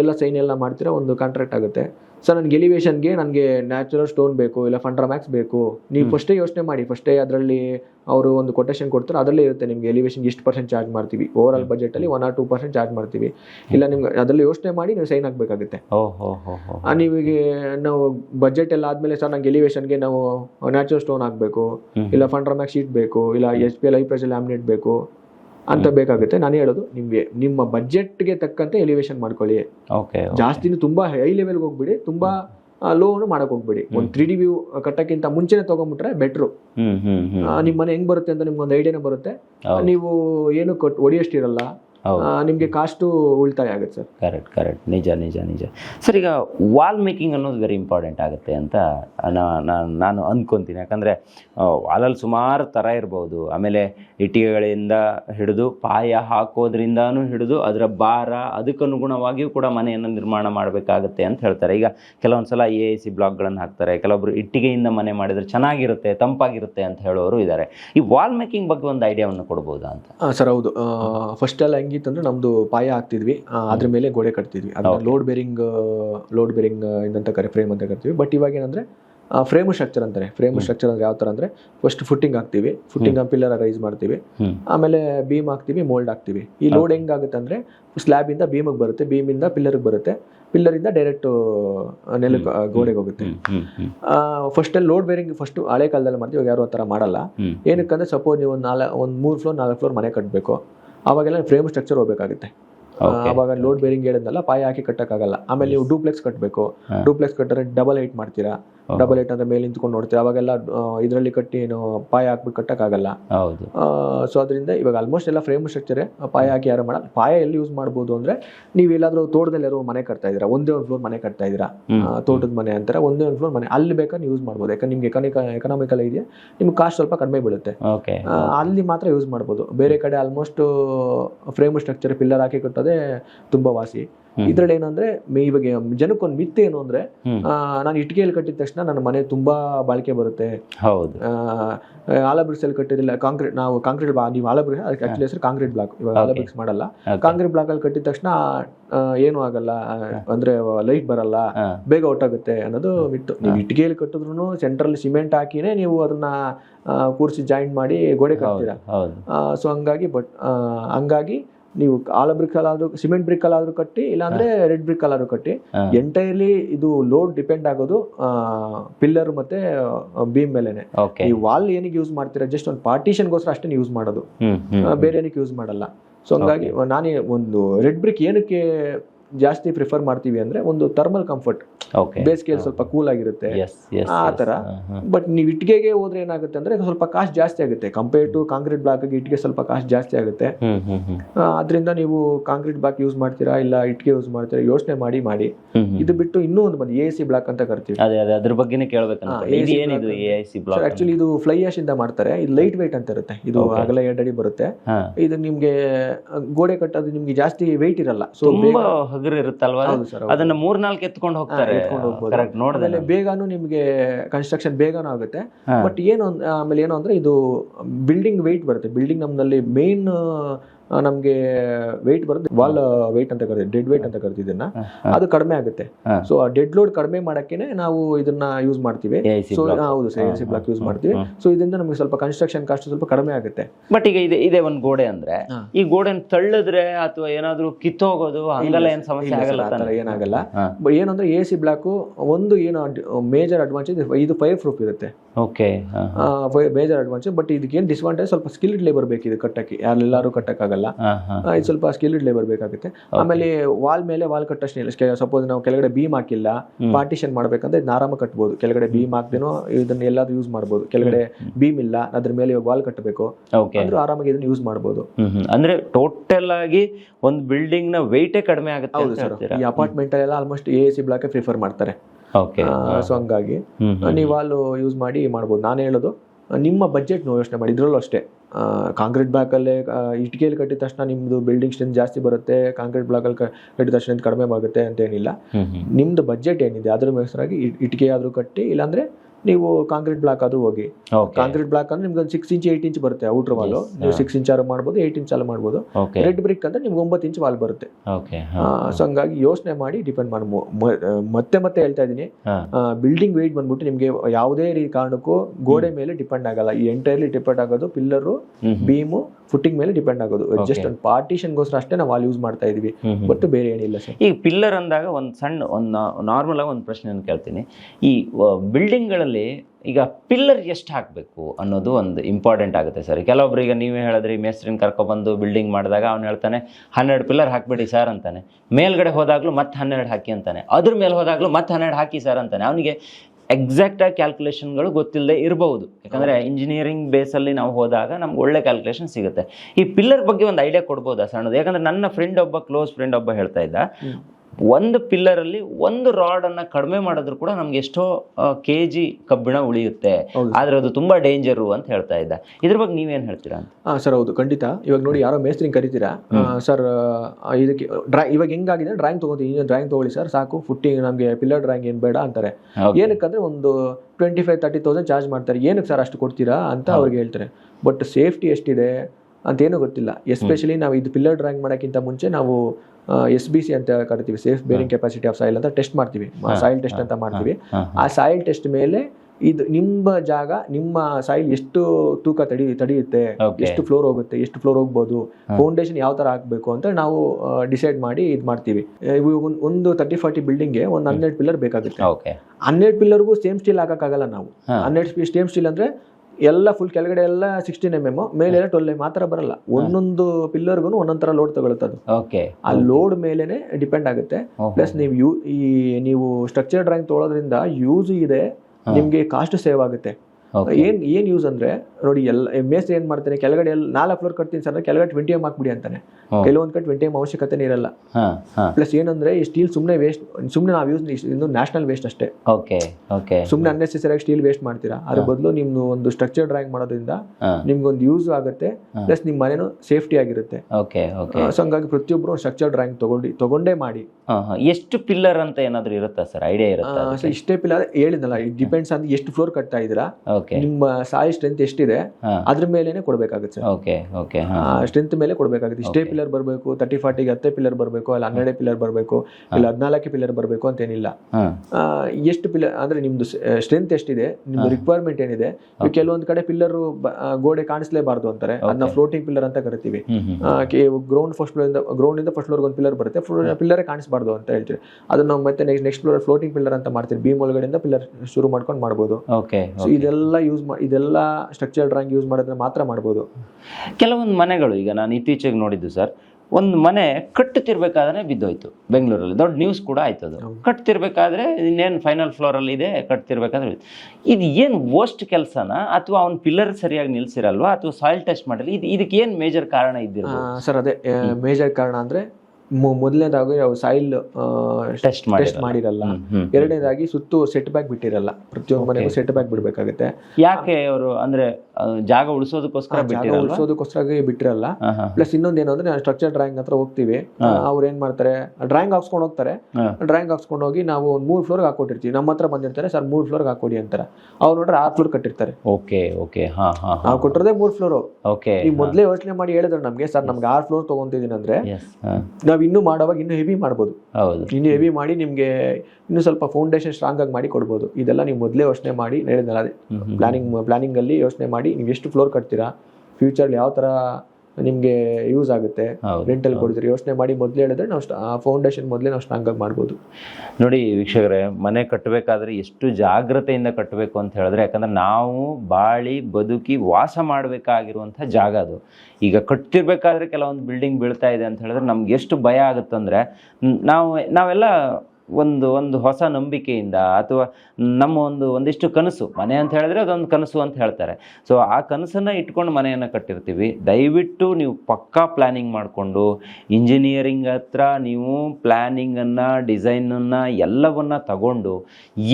ಎಲ್ಲ ಸೈನ್ ಎಲ್ಲ ಮಾಡ್ತೀರಾ? ಒಂದು ಕಾಂಟ್ರಾಕ್ಟ್ ಆಗುತ್ತೆ. ಸರ್ ನನಗೆ ಎಲಿವೇಶನ್ಗೆ ನನಗೆ ನ್ಯಾಚುರಲ್ ಸ್ಟೋನ್ ಬೇಕು ಇಲ್ಲ ಫಂಡ್ರಾಮ್ಯಾಕ್ಸ್ ಬೇಕು. ನೀವು ಫಸ್ಟೇ ಯೋಚನೆ ಮಾಡಿ ಫಸ್ಟೇ ಅದರಲ್ಲಿ ಅವರು ಒಂದು ಕೊಟೇಶನ್ ಕೊಡ್ತಾರೆ ಅದರಲ್ಲೇ ಇರುತ್ತೆ ನಿಮಗೆ ಎಲಿವೇಷನ್ಗೆ ಇಷ್ಟು ಪರ್ಸೆಂಟ್ ಚಾರ್ಜ್ ಮಾಡ್ತೀವಿ. Over all ಬಜೆಟಲ್ಲಿ one or two percent charge ಮಾಡ್ತೀವಿ. ಇಲ್ಲ ನಿಮ್ಗೆ ಅದರಲ್ಲಿ ಯೋಚನೆ ಮಾಡಿ ನೀವು ಸೈನ್ ಆಗಬೇಕಾಗುತ್ತೆ. ನೀವಿಗೆ ನಾವು ಬಜೆಟ್ ಎಲ್ಲ ಆದಮೇಲೆ ಸರ್ ನಂಗೆ ಎಲಿವೇಶನ್ಗೆ ನಾವು ನ್ಯಾಚುರಲ್ ಸ್ಟೋನ್ ಹಾಕಬೇಕು ಇಲ್ಲ ಫಂಡ್ರಾಮ್ಯಾಕ್ಸ್ ಶೀಟ್ ಬೇಕು ಇಲ್ಲ H P L high pressure laminate ಬೇಕು. ಅಂತ ಬೇಕಾಗುತ್ತೆ. ನಾನು ಹೇಳೋದು ನಿಮಗೆ ನಿಮ್ಮ ಬಜೆಟ್ಗೆ ತಕ್ಕಂತೆ ಎಲಿವೇಶನ್ ಮಾಡ್ಕೊಳ್ಳಿ. ಓಕೆ ಜಾಸ್ತಿನೂ ತುಂಬಾ ಹೈ ಲೆವೆಲ್ಗೆ ಹೋಗ್ಬಿಡಿ ತುಂಬಾ ಲೋನು ಮಾಡಕ್ ಹೋಗ್ಬೇಡಿ. ಒಂದು ತ್ರೀ ಡಿ ವ್ಯೂ ಕಟ್ಟಕ್ಕಿಂತ ಮುಂಚೆನೆ ತಗೊಂಡ್ಬಿಟ್ರೆ ಬೆಟ್ರು ನಿಮ್ಮ ಮನೆ ಹೆಂಗ್ ಬರುತ್ತೆ ಅಂತ ನಿಮ್ಗೊಂದು ಐಡಿಯಾನೇ ಬರುತ್ತೆ. ನೀವು ಏನು ಹೊಡಿಯಷ್ಟಿರಲ್ಲ ಹೌದು ಆ, ನಿಮ್ಗೆ ಕಾಸ್ಟು ಉಳಿತಾಯ ಆಗುತ್ತೆ ಸರ್. ಕರೆಕ್ಟ್ ಕರೆಕ್ಟ್ ನಿಜ ನಿಜ ನಿಜ. ಸರ್ ಈಗ ವಾಲ್ ಮೇಕಿಂಗ್ ಅನ್ನೋದು ವೆರಿ ಇಂಪಾರ್ಟೆಂಟ್ ಆಗುತ್ತೆ ಅಂತ ನಾನು ಅಂದ್ಕೊತೀನಿ ಯಾಕಂದರೆ ವಾಲಲ್ಲಿ ಸುಮಾರು ಥರ ಇರ್ಬೋದು. ಆಮೇಲೆ ಇಟ್ಟಿಗೆಗಳಿಂದ ಹಿಡಿದು ಪಾಯ ಹಾಕೋದ್ರಿಂದನೂ ಹಿಡಿದು ಅದರ ಭಾರ ಅದಕ್ಕನುಗುಣವಾಗಿಯೂ ಕೂಡ ಮನೆಯನ್ನು ನಿರ್ಮಾಣ ಮಾಡಬೇಕಾಗುತ್ತೆ ಅಂತ ಹೇಳ್ತಾರೆ. ಈಗ ಕೆಲವೊಂದು ಸಲ ಎ ಸಿ ಬ್ಲಾಕ್ಗಳನ್ನು ಹಾಕ್ತಾರೆ. ಕೆಲವೊಬ್ರು ಇಟ್ಟಿಗೆಯಿಂದ ಮನೆ ಮಾಡಿದರೆ ಚೆನ್ನಾಗಿರುತ್ತೆ ತಂಪಾಗಿರುತ್ತೆ ಅಂತ ಹೇಳೋರು ಇದ್ದಾರೆ. ಈ ವಾಲ್ ಮೇಕಿಂಗ್ ಬಗ್ಗೆ ಒಂದು ಐಡಿಯಾವನ್ನು ಕೊಡ್ಬೋದಾ ಅಂತ? ಸರ್ ಹೌದು. ಫಸ್ಟ್ ಎಲ್ಲ ಹೆಂಗಿತ್ತಂದ್ರೆ ನಮ್ದು ಪಾಯ ಹಾಕ್ತಿದ್ವಿ. ಅದ್ರ ಮೇಲೆ ಗೋಡೆ ಕಟ್ತಿದ್ವಿ. ಅದನ್ನ ಲೋಡ್ ಬೇರಿಂಗ್ ಲೋಡ್ ಬೇರಿಂಗ್ ಇಂದಂತ ಕರೆ ಫ್ರೇಮ್ ಅಂತ ಕರಿತೀವಿ ಬಟ್ ಇವಾಗ ಏನಂದ್ರೆ ಫ್ರೇಮ್ ಸ್ಟ್ರಕ್ಚರ್ ಅಂತಾರೆ. ಫ್ರೇಮ್ ಸ್ಟ್ರಕ್ಚರ್ ಅಂದ್ರೆ ಯಾವ ತರ ಅಂದ್ರೆ ಫಸ್ಟ್ ಫುಟ್ಟಿಂಗ್ ಹಾಕ್ತಿವಿ. ಫುಟ್ಟಿಂಗ್ ಪಿಲ್ಲರ್ ರೈಸ್ ಮಾಡ್ತೀವಿ. ಆಮೇಲೆ ಬೀಮ್ ಹಾಕ್ತಿವಿ ಮೋಲ್ಡ್ ಹಾಕ್ತಿವಿ. ಈ ಲೋಡ್ ಹೆಂಗಾಗುತ್ತೆ ಅಂದ್ರೆ ಸ್ಲ್ಯಾಬ್ ಇಂದ ಬೀಮಿಗೆ ಬರುತ್ತೆ ಬೀಮ್ ಇಂದ ಪಿಲ್ಲರ್ ಬರುತ್ತೆ. ಪಿಲ್ಲರ್ ಇಂದ ಡೈರೆಕ್ಟ್ ನೆಲ ಗೋಡೆಗೆ ಹೋಗುತ್ತೆ. ಫಸ್ಟ್ ಅಲ್ಲಿ ಲೋಡ್ ಬೇರಿಂಗ್ ಫಸ್ಟ್ ಹಳೆ ಕಾಲದಲ್ಲಿ ಮಾಡ್ತೀವಿ ಇವಾಗ ಯಾರು ಆ ತರ ಮಾಡಲ್ಲ. ಏನಕ್ಕಂದ್ರೆ ಸಪೋಸ್ ನೀವು ಒಂದು ನಾಲ್ಕು ಒಂದು ಮೂರು ಫ್ಲೋರ್ ನಾಲ್ಕು ಫ್ಲೋರ್ ಮನೆ ಕಟ್ಟಬೇಕು ಅವಾಗೆಲ್ಲ ಫ್ರೇಮ್ ಸ್ಟ್ರಕ್ಚರ್ ಹೋಗ್ಬೇಕಾಗುತ್ತೆ. ಅವಾಗ ಲೋಡ್ ಬೇರಿಂಗ್ ಹೇಳಿದ್ನಲ್ಲ ಪಾಯ ಹಾಕಿ ಕಟ್ಟಕ್ಕಾಗಲ್ಲ. ಆಮೇಲೆ ನೀವು ಡೂಪ್ಲೆಕ್ಸ್ ಕಟ್ಟಬೇಕು. ಡೂಪ್ಲೆಕ್ಸ್ ಕಟ್ಟರೆ ಡಬಲ್ ಏಟ್ ಮಾಡ್ತೀರಾ? ಡಬಲ್ ಏಟ್ ಅಂದ್ರೆ ಮೇಲೆ ನಿಂತ್ಕೊಂಡು ನೋಡ್ತೀವಿ. ಅವಾಗೆಲ್ಲ ಇದರಲ್ಲಿ ಕಟ್ಟಿ ಏನು ಪಾಯ ಹಾಕ್ಬಿಟ್ಟು ಕಟ್ಟಕ್ಕಾಗಲ್ಲ. ಹೌದು. ಸೊ ಅದರಿಂದ ಇವಾಗ ಆಲ್ಮೋಸ್ಟ್ ಎಲ್ಲ ಫ್ರೇಮ್ ಸ್ಟ್ರಕ್ಚರ್ ಪಾಯ ಹಾಕಿ ಯಾರು ಮಾಡಲ್ಲ. ಪಾಯ ಎಲ್ಲಿ ಯೂಸ್ ಮಾಡ್ಬೋದು ಅಂದ್ರೆ ನೀವು ಎಲ್ಲಾದ್ರೂ ತೋಟದಲ್ಲಿ ಯಾರೋ ಮನೆ ಕಟ್ತಾ ಇದ್ದೀರಾ ಒಂದೇ ಒಂದು ಫ್ಲೋರ್ ಮನೆ ಕಟ್ತಾ ಇದ್ದೀರಾ ತೋಟದ ಮನೆ ಅಂತಾರೆ ಒಂದೇ ಒಂದು ಫ್ಲೋರ್ ಮನೆ. ಅಲ್ಲಿ ಬೇಕಾದ್ರೆ ಯೂಸ್ ಮಾಡ್ಬೋದು. ಯಾಕಂದ್ರೆ ನಿಮ್ಗೆ ಎಕನಿಕ ಎಕನಾಮಿಕಲ್ ಇದೆಯಾ ನಿಮ್ಗೆ ಕಾಸ್ಟ್ ಸ್ವಲ್ಪ ಕಡಿಮೆ ಬೀಳುತ್ತೆ. ಅಲ್ಲಿ ಮಾತ್ರ ಯೂಸ್ ಮಾಡ್ಬೋದು. ಬೇರೆ ಕಡೆ ಆಲ್ಮೋಸ್ಟ್ ಫ್ರೇಮ್ ಸ್ಟ್ರಕ್ಚರ್ ಪಿಲ್ಲರ್ ಹಾಕಿ ಕಟ್ಟೋದೇ ತುಂಬಾ ವಾಸಿ. ಇದ್ರಲ್ಲಿ ಏನಂದ್ರೆ ಇವಾಗ ಜನಕ್ಕೊಂದು ಮಿತ್ ಏನು ಅಂದ್ರೆ ನಾನು ಇಟ್ಟಿಗೆಯಲ್ಲಿ ಕಟ್ಟಿದ ತಕ್ಷಣ ನನ್ನ ಮನೆ ತುಂಬಾ ಬಾಳಿಕೆ ಬರುತ್ತೆ. ಹೌದು. ಆಲಬ್ರಿಕ್ಸ್ ಅಲ್ಲಿ ಕಟ್ಟಿದಿಲ್ಲ ಕಾಂಕ್ರೀಟ್ ನಾವು ಕಾಂಕ್ರೀಟ್ ನೀವು ಆಲಬ್ರಿಕ್ಸ್ ಅದಕ್ಕೆ ಆಕ್ಚುಲಿ ಹೆಸರು ಕಾಂಕ್ರೀಟ್ ಬ್ಲಾಕ್ ಇವಾಗ ಆಲಬ್ರಿಕ್ಸ್ ಮಾಡಲ್ಲ. ಕಾಂಕ್ರೀಟ್ ಬ್ಲಾಕ್ ಅಲ್ಲಿ ಕಟ್ಟಿದ ತಕ್ಷಣ ಏನು ಆಗಲ್ಲ ಅಂದ್ರೆ ಲೈಟ್ ಬರಲ್ಲ. ಬೇಗ ಒಟ್ಟಾಗುತ್ತೆ ಅನ್ನೋದು ಮಿತ್ತು. ನೀವು ಇಟ್ಟಿಗೆಯಲ್ಲಿ ಕಟ್ಟಿದ್ರು ಸೆಂಟ್ರಲ್ ಸಿಮೆಂಟ್ ಹಾಕಿನೇ ನೀವು ಅದನ್ನ ಕೂರಿಸಿ ಜಾಯಿಂಟ್ ಮಾಡಿ ಗೋಡೆ ಕಟ್ತೀರಾ. ಸೊ ಹಂಗಾಗಿ ಬಟ್ ಹಂಗಾಗಿ ನೀವು ಆಲ ಬ್ರಿಕ್ ಅಲ್ಲಾದ್ರೂ ಸಿಮೆಂಟ್ ಬ್ರಿಕ್ ಅಲ್ಲಾದ್ರೂ ಕಟ್ಟಿ ಇಲ್ಲಾಂದ್ರೆ ರೆಡ್ ಬ್ರಿಕ್ ಅಲ್ಲಾದ್ರೂ ಕಟ್ಟಿ ಎಂಟೈರ್ಲಿ ಇದು ಲೋಡ್ ಡಿಪೆಂಡ್ ಆಗೋದು ಪಿಲ್ಲರ್ ಮತ್ತೆ ಬೀಮ್ ಮೇಲೆನೆ. ಈ ವಾಲ್ ಏನಕ್ಕೆ ಯೂಸ್ ಮಾಡ್ತೀರಾ? ಜಸ್ಟ್ ಒಂದು ಪಾರ್ಟಿಷನ್ಗೋಸ್ಕರ ಅಷ್ಟೇ ಯೂಸ್ ಮಾಡೋದು. ಬೇರೆ ಏನಕ್ಕೆ ಯೂಸ್ ಮಾಡಲ್ಲ. ಸೊ ಹಂಗಾಗಿ ನಾನೇ ಒಂದು ರೆಡ್ ಬ್ರಿಕ್ ಏನಕ್ಕೆ ಜಾಸ್ತಿ ಪ್ರಿಫರ್ ಮಾಡ್ತೀವಿ ಅಂದ್ರೆ ಒಂದು ಥರ್ಮಲ್ ಕಂಫರ್ಟ್ ಬೇಸಿಗೆಯಲ್ಲಿ ಸ್ವಲ್ಪ ಕೂಲ್ ಆಗಿರುತ್ತೆ. ಆ ತರ ಬಟ್ ನೀವು ಇಟ್ಟಿಗೆಗೆ ಹೋದ್ರೆ ಏನಾಗುತ್ತೆ ಅಂದ್ರೆ ಸ್ವಲ್ಪ ಕಾಸ್ಟ್ ಜಾಸ್ತಿ ಆಗುತ್ತೆ. ಕಂಪೇರ್ ಟು ಕಾಂಕ್ರೀಟ್ ಬ್ಲಾಕ್ ಇಟ್ಟಿಗೆ ಸ್ವಲ್ಪ ಕಾಸ್ಟ್ ಜಾಸ್ತಿ ಆಗುತ್ತೆ. ಅದರಿಂದ ನೀವು ಕಾಂಕ್ರೀಟ್ ಬ್ಲಾಕ್ ಯೂಸ್ ಮಾಡ್ತೀರಾ ಇಲ್ಲ ಇಟ್ಟಿಗೆ ಯೂಸ್ ಮಾಡ್ತೀರಾ ಯೋಚನೆ ಮಾಡಿ ಮಾಡಿ. ಇದು ಬಿಟ್ಟು ಇನ್ನೂ ಒಂದು ಬಂದು ಎ ಸಿ ಬ್ಲಾಕ್ ಅಂತ ಕರಿತೀವಿ. ಅದೇ ಅದೇ. ಅದ್ರ ಬಗ್ಗೆನೇ ಆಕ್ಚುಲಿ ಇದು ಫ್ಲೈ ಆಶ್ ಇಂದ ಮಾಡ್ತಾರೆ. ಇದು ಲೈಟ್ weight ಅಂತ ಇರುತ್ತೆ. ಇದು ಆಗಲೇ ಅಗಲ ಎರಡು ಬರುತ್ತೆ ಇದು ನಿಮ್ಗೆ ಗೋಡೆ ಕಟ್ಟೋದು ನಿಮ್ಗೆ ಜಾಸ್ತಿ ವೆಯ್ಟ್ ಇರಲ್ಲ. ಸೊ ಹಗುರು ಇರುತ್ತಲ್ವಾ? ಅದನ್ನ ಮೂರ್ ಮೂರ್ನಾಲ್ಕು ಎತ್ಕೊಂಡು ಹೋಗ್ತಾರೆ. ಕರೆಕ್ಟ್ ನೋಡಿದೆ ಆಮೇಲೆ ಬೇಗನೂ ನಿಮ್ಗೆ ಕನ್ಸ್ಟ್ರಕ್ಷನ್ ಬೇಗನು ಆಗುತ್ತೆ. ಬಟ್ ಏನು ಆಮೇಲೆ ಏನು ಅಂದ್ರೆ ಇದು ಬಿಲ್ಡಿಂಗ್ ವೆಯ್ಟ್ ಬರುತ್ತೆ. ಬಿಲ್ಡಿಂಗ್ ನಮ್ಮಲ್ಲಿ ಮೇನ್ ನಮ್ಗೆ ವೆಯ್ಟ್ ಬರುತ್ತೆ. ವಾಲ್ ವೆಯ್ಟ್ ಅಂತ ಕರಿತೀವಿ ಡೆಡ್ ವೆಯ್ಟ್ ಅಂತ ಕರಿತೀವಿ ಇದನ್ನ. ಅದು ಕಡಿಮೆ ಆಗುತ್ತೆ. ಸೊ ಆ ಡೆಡ್ ಲೋಡ್ ಕಡಿಮೆ ಮಾಡಕ್ಕೇನೆ ನಾವು ಇದನ್ನ ಯೂಸ್ ಮಾಡ್ತೀವಿ. ಸೊ. ಹೌದು ಸಿ ಬ್ಲಾಕ್ ಯೂಸ್ ಮಾಡ್ತೀವಿ. ಸೊ ಇದರಿಂದ ನಮಗೆ ಸ್ವಲ್ಪ ಕನ್ಸ್ಟ್ರಕ್ಷನ್ ಕಾಸ್ಟ್ ಸ್ವಲ್ಪ ಕಡಿಮೆ ಆಗುತ್ತೆ. ಬಟ್ ಈಗ ಇದೆ ಇದೆ ಒಂದು ಗೋಡೆ ಅಂದ್ರೆ ಈ ಗೋಡೆ ತಳ್ಳಿದ್ರೆ ಅಥವಾ ಏನಾದ್ರೂ ಕಿತ್ತೋಗೋದು ಹಂಗೆಲ್ಲ ಏನು ಸಮಸ್ಯೆ ಆಗಲ್ಲ ಆ ಥರ ಏನಾಗಲ್ಲ. ಏನಂದ್ರೆ ಎ ಸಿ ಬ್ಲಾಕು ಒಂದು ಏನು ಮೇಜರ್ ಅಡ್ವಾಂಟೇಜ್ ಇದು. ಫೈರ್ ಪ್ರೂಫ್ ಇರುತ್ತೆ. ಓಕೆ ಮೇಜರ್ ಅಡ್ವಾಂಟೇಜ್ ಬಟ್ ಇದಕ್ಕೆ ಏನು ಡಿಸ್ಅಡ್ವಾಂಟೇಜ್ ಸ್ವಲ್ಪ ಸ್ಕಿಲ್ಡ್ ಲೇಬರ್ ಬೇಕಿದೆ ಇದು ಕಟ್ಟಕ್ಕೆ. ಯಾರೆಲ್ಲರೂ ಕಟ್ಟಕ್ಕಾಗಲ್ಲ. ಆ, ಇದು ಸ್ವಲ್ಪ ಸ್ಕಿಲ್ಡ್ ಲೇಬರ್ ಬೇಕಾಗುತ್ತೆ. ಆಮೇಲೆ ವಾಲ್ ಮೇಲೆ ವಾಲ್ ಕಟ್ಟಷ್ಟೇ ಸಪೋಸ್ ನಾವು ಕೆಳಗಡೆ ಬೀಮ್ ಹಾಕಿಲ್ಲ ಪಾರ್ಟಿಷನ್ ಮಾಡ್ಬೇಕಂದ್ರೆ ಇದನ್ನ ಆರಾಮ ಕಟ್ಬೋದು. ಕೆಳಗಡೆ ಬೀಮ್ ಹಾಕ್ದೇನೋ ಇದನ್ನ ಎಲ್ಲಾದ್ರೂ ಯೂಸ್ ಮಾಡ್ಬೋದು. ಕೆಳಗಡೆ ಬೀಮ್ ಇಲ್ಲ ಅದ್ರ ಮೇಲೆ ಇವಾಗ ವಾಲ್ ಕಟ್ಟಬೇಕು. ಅಂದ್ರೆ ಅಂದ್ರೂ ಆರಾಮಾಗಿ ಇದನ್ನ ಯೂಸ್ ಮಾಡ್ಬೋದು. ಅಂದ್ರೆ ಟೋಟಲ್ ಆಗಿ ಒಂದು ಬಿಲ್ಡಿಂಗ್ನ ವೆಯ್ಟೇ ಕಡಿಮೆ ಆಗುತ್ತೆ ಹೌದು ಸರ್ ಈ ಅಪಾರ್ಟ್ಮೆಂಟ್ ಎಲ್ಲ almost A C block prefer ಮಾಡ್ತಾರೆ ಸೊ ಹಂಗಾಗಿ. ನೀವು ವಾಲ್ ಯೂಸ್ ಮಾಡಿ ಮಾಡ್ಬೋದು. ನಾನು ಹೇಳೋದು ನಿಮ್ಮ ಬಜೆಟ್ ಯೋಚನೆ ಮಾಡಿ. ಇದರಲ್ಲೂ ಅಷ್ಟೇ. ಕಾಂಕ್ರೀಟ್ ಬ್ಲಾಕಲ್ಲೇ ಇಟ್ಟಿಗೆಯಲ್ಲಿ ಕಟ್ಟಿದ ತಕ್ಷಣ ನಿಮ್ಮದು ಬಿಲ್ಡಿಂಗ್ ಸ್ಟ್ರೆಂತ್ ಜಾಸ್ತಿ ಬರುತ್ತೆ ಕಾಂಕ್ರೀಟ್ ಬ್ಲಾಕಲ್ಲಿ ಕಟ್ಟಿದ ತಕ್ಷಣ ಕಡಿಮೆ ಆಗುತ್ತೆ ಅಂತ ಏನಿಲ್ಲ ನಿಮ್ದು ಬಜೆಟ್ ಏನಿದೆ? ಅದ್ರ ಮೇಸರಾಗಿ ಇಟ್ಟಿಗೆ ಆದರೂ ಕಟ್ಟಿ ಇಲ್ಲಾಂದ್ರೆ ನೀವು ಕಾಂಕ್ರೀಟ್ ಬ್ಲಾಕ್ ಅದು ಹೋಗಿ. ಕಾಂಕ್ರೀಟ್ ಬ್ಲಾಕ್ ಅಂದ್ರೆ ನಿಮ್ಗೆ ಒಂದು ಸಿಕ್ಸ್ ಇಂಚ್ ಏಟ್ ಇಂಚ್ ಬರುತ್ತೆ ಔಟರ್ ವಾಲ್ ನೀವು. ಸಿಕ್ಸ್ ಇಂಚ್ ಆರು ಮಾಡ್ಬೋದು ಏಟ್ ಇಂಚ್ ಆರು ಮಾಡ್ಬೋದು. ರೆಡ್ ಬ್ರಿಕ್ ಅಂದ್ರೆ ನಿಮ್ಗೆ ಒಂಬತ್ತು ಇಂಚ್ ವಾಲ್ ಬರುತ್ತೆ. ಸೊ ಹಂಗಾಗಿ ಯೋಚನೆ ಮಾಡಿ ಡಿಪೆಂಡ್ ಮಾಡಿ. ಮತ್ತೆ ಮತ್ತೆ ಹೇಳ್ತಾ ಇದ್ದೀನಿ. ಬಿಲ್ಡಿಂಗ್ ವೆಯ್ಟ್ ಬಂದ್ಬಿಟ್ಟು ನಿಮ್ಗೆ ಯಾವುದೇ ರೀ ಕಾರಣಕ್ಕೂ ಗೋಡೆ ಮೇಲೆ ಡಿಪೆಂಡ್ ಆಗಲ್ಲ. ಈ ಎಂಟೈರ್ಲಿ ಡಿಪೆಂಡ್ ಆಗೋದು ಪಿಲ್ಲರು ಬೀಮು ಫುಟ್ಟಿಂಗ್ ಮೇಲೆ ಡಿಪೆಂಡ್ ಆಗೋದು. ಜಸ್ಟ್ ಒಂದು ಪಾರ್ಟಿಷನ್ ಗೋಸ್ಕರ ಅಷ್ಟೇ ನಾವು ಅಲ್ಲಿ ಯೂಸ್ ಮಾಡ್ತಾ ಇದೀವಿ. ಬಟ್ ಬೇರೆ ಏನಿಲ್ಲ ಸರ್. ಈ ಪಿಲ್ಲರ್ ಅಂದಾಗ ಒಂದು ಸಣ್ಣ ಒಂದು ನಾರ್ಮಲ್ ಆಗಿ ಒಂದು ಪ್ರಶ್ನೆಯನ್ನು ಕೇಳ್ತೀನಿ. ಈ ಬಿಲ್ಡಿಂಗ್ಗಳಲ್ಲಿ ಈಗ ಪಿಲ್ಲರ್ ಎಷ್ಟು ಹಾಕಬೇಕು ಅನ್ನೋದು ಒಂದು ಇಂಪಾರ್ಟೆಂಟ್ ಆಗುತ್ತೆ ಸರ್. ಕೆಲವೊಬ್ರು ಈಗ ನೀವೇ ಹೇಳಿದ್ರಿ, ಮೇಸ್ತ್ರಿನ ಕರ್ಕೊಬಂದು ಬಿಲ್ಡಿಂಗ್ ಮಾಡಿದಾಗ ಅವ್ನು ಹೇಳ್ತಾನೆ, ಹನ್ನೆರಡು ಪಿಲ್ಲರ್ ಹಾಕಿಬಿಡಿ ಸರ್ ಅಂತಾನೆ. ಮೇಲ್ಗಡೆ ಹೋದಾಗಲೂ ಮತ್ತೆ ಹನ್ನೆರಡು ಹಾಕಿ ಅಂತಾನೆ. ಅದ್ರ ಮೇಲೆ ಹೋದಾಗಲೂ ಮತ್ತೆ ಹನ್ನೆರಡು ಹಾಕಿ ಸರ್ ಅಂತಾನೆ. ಅವನಿಗೆ ಎಕ್ಸಾಕ್ಟಾಗಿ ಕ್ಯಾಲ್ಕುಲೇಷನ್ಗಳು ಗೊತ್ತಿಲ್ಲದೆ ಇರಬಹುದು. ಯಾಕಂದರೆ ಇಂಜಿನಿಯರಿಂಗ್ ಬೇಸಲ್ಲಿ ನಾವು ಹೋದಾಗ ನಮ್ಗೆ ಒಳ್ಳೆ ಕ್ಯಾಲ್ಕುಲೇಷನ್ ಸಿಗುತ್ತೆ. ಈ ಪಿಲ್ಲರ್ ಬಗ್ಗೆ ಒಂದು ಐಡಿಯಾ ಕೊಡ್ಬೋದಾ ಸಣ್ಣದು ಯಾಕಂದರೆ ನನ್ನ ಫ್ರೆಂಡ್ ಒಬ್ಬ ಕ್ಲೋಸ್ ಫ್ರೆಂಡ್ ಒಬ್ಬ ಹೇಳ್ತಾ ಇದ್ದ. ಒಂದು ಪಿಲ್ಲರಲ್ಲಿ ಒಂದು ರಾಡ್ ಅನ್ನ ಕಡಿಮೆ ಮಾಡಿದ್ರು ಕೂಡ ನಮ್ಗೆ ಎಷ್ಟೋ ಕೆ ಜಿ ಕಬ್ಬಿಣ ಉಳಿಯುತ್ತೆ. ಆದ್ರೆ ಅದು ತುಂಬಾ ಡೇಂಜರು ಅಂತ ಹೇಳ್ತಾ ಇದ್ದ. ಇದ್ರ ಬಗ್ಗೆ ನೀವೇನ್ ಹೇಳ್ತೀರಾ ಅಂತ? ಸರ್ ಹೌದು ಖಂಡಿತ. ಇವಾಗ ನೋಡಿ ಯಾರೋ ಮೇಸ್ತ್ರಿ ಕರಿತೀರಾ? ಸರ್ ಇದಕ್ಕೆ ಡ್ರಾ ಇವಾಗ ಹೆಂಗಾಗಿದೆ? ಡ್ರಾಯಿಂಗ್ ತಗೋತೀವಿ ಡ್ರಾಯಿಂಗ್ ತಗೊಳ್ಳಿ ಸರ್ ಸಾಕು ಫುಟ್ಟಿಂಗ್ ನಮಗೆ ಪಿಲ್ಲರ್ ಡ್ರಾಯಿಂಗ್ ಏನು ಬೇಡ ಅಂತಾರೆ. ಏನಕ್ಕಂದ್ರೆ ಒಂದು twenty five thirty thousand charge ಮಾಡ್ತಾರೆ. ಏನಕ್ಕೆ ಸರ್ ಅಷ್ಟು ಕೊಡ್ತೀರಾ ಅಂತ ಅವ್ರಿಗೆ ಹೇಳ್ತಾರೆ. ಬಟ್ ಸೇಫ್ಟಿ ಎಷ್ಟಿದೆ ಅಂತ ಏನೂ ಗೊತ್ತಿಲ್ಲ. ಎಸ್ಪೆಷಲಿ ನಾವು ಇದು ಪಿಲ್ಲರ್ ಡ್ರಾಯಿಂಗ್ ಮಾಡೋಕ್ಕಿಂತ ಮುಂಚೆ ನಾವು ಎಸ್ ಬಿ ಸಿ ಅಂತ ಕರಿತೀವಿ safe bearing capacity of soil ಅಂತ ಟೆಸ್ಟ್ ಮಾಡ್ತೀವಿ. ಸಾಯಿಲ್ ಟೆಸ್ಟ್ ಅಂತ ಮಾಡ್ತೀವಿ. ಆ ಸಾಯಿಲ್ ಟೆಸ್ಟ್ ಮೇಲೆ ಇದು ನಿಮ್ಮ ಜಾಗ ನಿಮ್ಮ ಸಾಯಿಲ್ ಎಷ್ಟು ತೂಕ ತಡಿ ತಡೆಯುತ್ತೆ ಎಷ್ಟು ಫ್ಲೋರ್ ಹೋಗುತ್ತೆ ಎಷ್ಟು ಫ್ಲೋರ್ ಹೋಗ್ಬೋದು ಫೌಂಡೇಶನ್ ಯಾವ ತರ ಹಾಕ್ಬೇಕು ಅಂತ ನಾವು ಡಿಸೈಡ್ ಮಾಡಿ ಇದು ಮಾಡ್ತೀವಿ. ಒಂದ್- ತರ್ಟಿ ಫಾರ್ಟಿ ಬಿಲ್ಡಿಂಗ್ಗೆ ಒಂದು ಹನ್ನೆರಡು ಪಿಲ್ಲರ್ ಬೇಕಾಗುತ್ತೆ. ಹನ್ನೆರಡು ಪಿಲ್ಲರ್ಗೂ ಸೇಮ್ ಸ್ಟೀಲ್ ಹಾಕಕ್ಕಾಗಲ್ಲ ನಾವು. ಹನ್ನೆರಡು ಸೇಮ್ ಸ್ಟೀಲ್ ಅಂದ್ರೆ ಎಲ್ಲ ಫುಲ್ ಕೆಳಗಡೆ ಎಲ್ಲ ಸಿಕ್ಸ್ಟೀನ್ ಎಂ ಎಂ ಮೇಲೆ ಟ್ವೆಲ್ ಎಂ ಮಾತ್ರ ಬರಲ್ಲ. ಒಂದೊಂದು ಪಿಲ್ಲರ್ಗೂ ಒಂದೊಂದ್ ತರ ಲೋಡ್ ತಗೊಳುತ್ತೆ ಅದು. ಓಕೆ ಆ ಲೋಡ್ ಮೇಲೆನೆ ಡಿಪೆಂಡ್ ಆಗುತ್ತೆ. ಪ್ಲಸ್ ನೀವು ಯೂ ಈ ನೀವು ಸ್ಟ್ರಕ್ಚರ್ ಡ್ರಾಯಿಂಗ್ ತೊಗೊಳೋದ್ರಿಂದ ಯೂಸ್ ಇದೆ ನಿಮ್ಗೆ ಕಾಸ್ಟ್ ಸೇವ್ ಆಗುತ್ತೆ. ಏನ್ ಏನ್ ಯೂಸ್ ಅಂದ್ರೆ ನೋಡಿ ಎಲ್ಲ ಮೇಸ್ತ್ರಿ ಏನ್ ಮಾಡ್ತಾನೆ ಕೆಳಗಡೆ ಎಲ್ಲ ನಾಲ್ಕು ಫ್ಲೋರ್ ಕಟ್ತೀನಿ ಸರ್ ಕೆಳಗಡೆ ಟ್ವೆಂಟಿ ಎಂ ಹಾಕ್ಬಿಡಿ ಅಂತಾನೆ. ಕೆಲವೊಂದು ಕಡೆ ಟ್ವೆಂಟಿ ಎಂ ಅವಶ್ಯಕತೆನೇ ಇರಲ್ಲ. ಪ್ಲಸ್ ಏನಂದ್ರೆ ಈ ಸ್ಟೀಲ್ ಸುಮ್ಮನೆ ವೇಸ್ಟ್ ಸುಮ್ಮನೆ ನಾವು ಯೂಸ್ ಇದು ನ್ಯಾಷನಲ್ ವೇಸ್ಟ್ ಅಷ್ಟೇ. ಓಕೆ ಓಕೆ ಸುಮ್ಮನೆ ಅನ್ನೆಸೆಸರಿ ಆಗಿ ಸ್ಟೀಲ್ ವೇಸ್ಟ್ ಮಾಡ್ತೀರಾ? ಅದ್ರ ಬದಲು ನಿಮ್ದು ಒಂದು ಸ್ಟ್ರಕ್ಚರ್ ಡ್ರಾಯಿಂಗ್ ಮಾಡೋದ್ರಿಂದ ನಿಮ್ಗೊಂದು ಯೂಸ್ ಆಗುತ್ತೆ ಪ್ಲಸ್ ನಿಮ್ಮ ಮನೇನು ಸೇಫ್ಟಿ ಆಗಿರುತ್ತೆ. ಓಕೆ ಓಕೆ ಸೊ ಹಂಗಾಗಿ ಪ್ರತಿಯೊಬ್ಬರು ಸ್ಟ್ರಕ್ಚರ್ ಡ್ರಾಯಿಂಗ್ ತಗೊಂಡು ತಗೊಂಡೇ ಮಾಡಿ. ಎಷ್ಟು ಪಿಲ್ಲರ್ ಅಂತ ಏನಾದ್ರು ಇರುತ್ತಾ ಸರ್? ಐಡಿಯಾ ಇರುತ್ತೆ ಇಷ್ಟೇ ಪಿಲ್ಲರ್ ಹೇಳಿದ್ನಲ್ಲ ಇಟ್ ಡಿಪೆಂಡ್ಸ್ ಅಂದ್ರೆ ಎಷ್ಟು ಫ್ಲೋರ್ ಕಟ್ತಾ ಇದ್ದೀರಾ. ನಿಮ್ಮ ಸಾಯಿ ಸ್ಟ್ರೆಂತ್ ಎಷ್ಟಿದೆ ಅದ್ರ ಮೇಲೇನೆ ಕೊಡಬೇಕಾಗುತ್ತೆ. ಸ್ಟ್ರೆಂತ್ ಮೇಲೆ ಕೊಡಬೇಕಾಗುತ್ತೆ. ಇಷ್ಟೇ ಪಿಲ್ಲರ್ ಬರಬೇಕು ತರ್ಟಿ ಫಾರ್ಟಿಗೆ ಹತ್ತೇ ಪಿಲ್ಲರ್ ಬರಬೇಕು ಇಲ್ಲ ಹನ್ನೆರಡೇ ಪಿಲ್ಲರ್ ಬರಬೇಕು ಇಲ್ಲ ಹದಿನಾಲ್ಕು ಪಿಲ್ಲರ್ ಬರಬೇಕು ಅಂತ ಏನಿಲ್ಲ ಆ, ಎಷ್ಟು ಪಿಲ್ಲರ್ ಅಂದ್ರೆ ನಿಮ್ದು ಸ್ಟ್ರೆಂತ್ ಎಷ್ಟಿದೆ ನಿಮ್ದು ರಿಕ್ವೈರ್ಮೆಂಟ್ ಏನಿದೆ ಕೆಲವೊಂದ್ ಕಡೆ ಪಿಲ್ಲರ್ ಗೋಡೆ ಕಾಣಿಸ್ಲೇಬಾರ್ದು ಅಂತಾರೆ. ಅದನ್ನ ಫ್ಲೋಟಿಂಗ್ ಪಿಲ್ಲರ್ ಅಂತ ಕರಿತೀವಿ. ಗ್ರೌಂಡ್ ಫಸ್ಟ್ ಫ್ಲೋರ್ ಇಂದ ಗ್ರೌಂಡ್ ಇಂದ ಫಸ್ಟ್ ಫ್ಲೋರ್ ಒಂದು ಪಿಲ್ಲರ್ ಬರುತ್ತೆ. ಪಿಲ್ಲರೇ ಕಾಣಿಸಬಾರ್ದು ಅಂತ ಹೇಳ್ತೀವಿ. ಅದನ್ನ ನಾವು ಮತ್ತೆ ನೆಕ್ಸ್ಟ್ ಫ್ಲೋರ್ ಫ್ಲೋಟಿಂಗ್ ಪಿಲ್ಲರ್ ಅಂತ ಮಾಡ್ತೀವಿ. ಬೀಮ್ ಒಳಗಡೆಯಿಂದ ಪಿಲ್ಲರ್ ಶುರು ಮಾಡ್ಕೊಂಡು ಮಾಡ್ಬೋದು. ಇದೆಲ್ಲ ಇದೆಲ್ಲ ಯೂಸ್ ಇದೆಲ್ಲ ಸ್ಟ್ರಕ್ಚರ್ ಡ್ರಾಯಿಂಗ್ ಯೂಸ್ ಮಾಡಿದ್ರೆ ಮಾತ್ರ ಮಾಡ್ಬೋದು. ಕೆಲವೊಂದು ಮನೆಗಳು ಈಗ ನಾನು ಇತ್ತೀಚೆಗೆ ನೋಡಿದ್ದು ಸರ್ ಒಂದು ಮನೆ ಕಟ್ಟುತ್ತಿರ್ಬೇಕಾದ್ರೆ ಬಿದ್ದೋಯ್ತು ಬೆಂಗಳೂರಲ್ಲಿ. ದೊಡ್ಡ ನ್ಯೂಸ್ ಕೂಡ ಆಯ್ತು ಅದು. ಕಟ್ತಿರ್ಬೇಕಾದ್ರೆ ಇನ್ನೇನು ಫೈನಲ್ ಫ್ಲೋರಲ್ಲಿ ಇದೆ ಕಟ್ತಿರ್ಬೇಕಾದ್ರೆ. ಇದು ಏನು ವರ್ಸ್ಟ್ ಕೆಲಸನ? ಅಥವಾ ಅವ್ನ ಪಿಲ್ಲರ್ ಸರಿಯಾಗಿ ನಿಲ್ಸಿರಲ್ವಾ? ಅಥವಾ ಸಾಯಿಲ್ ಟೆಸ್ಟ್ ಮಾಡಿರಲಿ ಇದು ಇದಕ್ಕೆ ಏನು ಮೇಜರ್ ಕಾರಣ ಇದ್ದೀರಾ ಸರ್ ಅದೇ ಮೇಜರ್ ಕಾರಣ ಅಂದ್ರೆ ಮೊ- ಮೊದಲನೇದಾಗಿ ನಾವು ಸಾಯಿಲ್ ಟೆಸ್ಟ್ ಟೆಸ್ಟ್ ಮಾಡಿರಲ್ಲ. ಎರಡನೇದಾಗಿ ಸುತ್ತು ಸೆಟ್ ಬ್ಯಾಕ್ ಬಿಟ್ಟಿರಲ್ಲ. ಪ್ರತಿಯೊಂದು ಮನೆಗೂ ಸೆಟ್ ಬ್ಯಾಕ್ ಬಿಡಬೇಕಾಗುತ್ತೆ. ಯಾಕೆ ಅವರು ಅಂದ್ರೆ ಜಾಗ ಉಳಿಸೋದಕ್ಕೋಸ್ಕರ ಜಾಗ ಬಿಟ್ಟಿರಲ್ವಾ? ಉಳಿಸೋದಕ್ಕೋಸ್ಕರ ಬಿಟ್ಟಿರಲ್ಲ. ಪ್ಲಸ್ ಇನ್ನೊಂದು ಏನು ಅಂದ್ರೆ ನಾವು ಸ್ಟ್ರಕ್ಚರ್ ಡ್ರಾಯಿಂಗ್ ಹತ್ರ ಹೋಗ್ತೀವಿ. ಅವ್ರು ಏನ್ ಮಾಡ್ತಾರೆ? ಡ್ರಾಯಿಂಗ್ ಹಾಕ್ಸ್ಕೊಂಡು ಹೋಗ್ತಾರೆ. ಹಾ. ಡ್ರಾಯಿಂಗ್ ಹಾಕ್ಸ್ಕೊಂಡು ಹೋಗಿ ನಾವು ಒಂದು ಮೂರು ಫ್ಲೋರ್ಗೆ ಹಾಕೊಟ್ಟಿರ್ತೀವಿ ನಮ್ಮ ಹತ್ರ ಬಂದಿರ್ತಾರೆ ಸರ್ ಮೂರು ಫ್ಲೋರ್ಗೆ ಹಾಕೊಡಿ ಅಂತಾರೆ. ಅವ್ರು ನೋಡ್ರೆ ಆರ್ ಫ್ಲೋರ್ ಕಟ್ಟಿರ್ತಾರೆ. Okay okay. ಹಾ ಹಾ ನಾವು ಕೊಟ್ಟಿರೋದೇ ಮೂರು ಫ್ಲೋರ್ ಓಕೆ ನೀವು ಮೊದಲೇ ಯೋಚನೆ ಮಾಡಿ ಹೇಳಿದ್ರು ನಮಗೆ ಸರ್ ನಮ್ಗೆ ಆರ್ ಫ್ಲೋರ್ ತಗೊಂತಿದ್ದೀನಿ ಅಂದ್ರೆ ಹಾಂ. ನಾವು ಇನ್ನೂ ಮಾಡೋವಾಗ ಇನ್ನೂ ಹೆವಿ ಮಾಡ್ಬೋದು. ಹೌದು. ಇನ್ನು ಹೆವಿ ಮಾಡಿ ನಿಮಗೆ ಇನ್ನೂ ಸ್ವಲ್ಪ ಫೌಂಡೇಶನ್ ಸ್ಟ್ರಾಂಗ್ ಆಗಿ ಮಾಡಿ ಕೊಡ್ಬೋದು. ಇದೆಲ್ಲ ನೀವು ಮೊದಲೇ ಯೋಚನೆ ಮಾಡಿ ಹೇಳಿದ್ನಲ್ಲ ಅದೇ. ಪ್ಲಾನಿಂಗ್ ಪ್ಲಾನಿಂಗಲ್ಲಿ ಯೋಚನೆ ಮಾಡಿ ನೀವು ಎಷ್ಟು ಫ್ಲೋರ್ ಕಟ್ತೀರಾ ಫ್ಯೂಚರ್ ಯಾವ ಥರ ನಿಮಗೆ ಯೂಸ್ ಆಗುತ್ತೆ ರೆಂಟಲ್ಲಿ ರೆಂಟಲ್ ಕೊಡ್ತೀರಿ ಯೋಚನೆ ಮಾಡಿ ಮೊದಲೇ ಹೇಳಿದ್ರೆ ನಾವು ಫೌಂಡೇಶನ್ ಮೊದಲೇ ನಾವು ಸ್ಟ್ರಾಂಗ್ ಆಗಿ ಮಾಡ್ಬೋದು. ನೋಡಿ ವೀಕ್ಷಕರೇ ಮನೆ ಕಟ್ಟಬೇಕಾದ್ರೆ ಎಷ್ಟು ಜಾಗ್ರತೆಯಿಂದ ಕಟ್ಟಬೇಕು ಅಂತ ಹೇಳಿದ್ರೆ ಯಾಕಂದ್ರೆ ನಾವು ಬಾಳಿ ಬದುಕಿ ವಾಸ ಮಾಡಬೇಕಾಗಿರುವಂಥ ಜಾಗ ಅದು. ಈಗ ಕಟ್ತಿರ್ಬೇಕಾದ್ರೆ ಕೆಲವೊಂದು ಬಿಲ್ಡಿಂಗ್ ಬೀಳ್ತಾ ಇದೆ ಅಂತ ಹೇಳಿದ್ರೆ ನಮ್ಗೆ ಎಷ್ಟು ಭಯ ಆಗುತ್ತಂದ್ರೆ ಅಂದರೆ ನಾವು ನಾವೆಲ್ಲ ಒಂದು ಒಂದು ಹೊಸ ನಂಬಿಕೆಯಿಂದ ಅಥವಾ ನಮ್ಮ ಒಂದು ಒಂದಿಷ್ಟು ಕನಸು, ಮನೆ ಅಂತ ಹೇಳಿದ್ರೆ ಅದೊಂದು ಕನಸು ಅಂತ ಹೇಳ್ತಾರೆ. ಸೊ ಆ ಕನಸನ್ನು ಇಟ್ಕೊಂಡು ಮನೆಯನ್ನು ಕಟ್ಟಿರ್ತೀವಿ. ದಯವಿಟ್ಟು ನೀವು ಪಕ್ಕಾ ಪ್ಲ್ಯಾನಿಂಗ್ ಮಾಡಿಕೊಂಡು ಇಂಜಿನಿಯರಿಂಗ್ ಹತ್ರ ನೀವು ಪ್ಲ್ಯಾನಿಂಗನ್ನು ಡಿಸೈನನ್ನು ಎಲ್ಲವನ್ನು ತಗೊಂಡು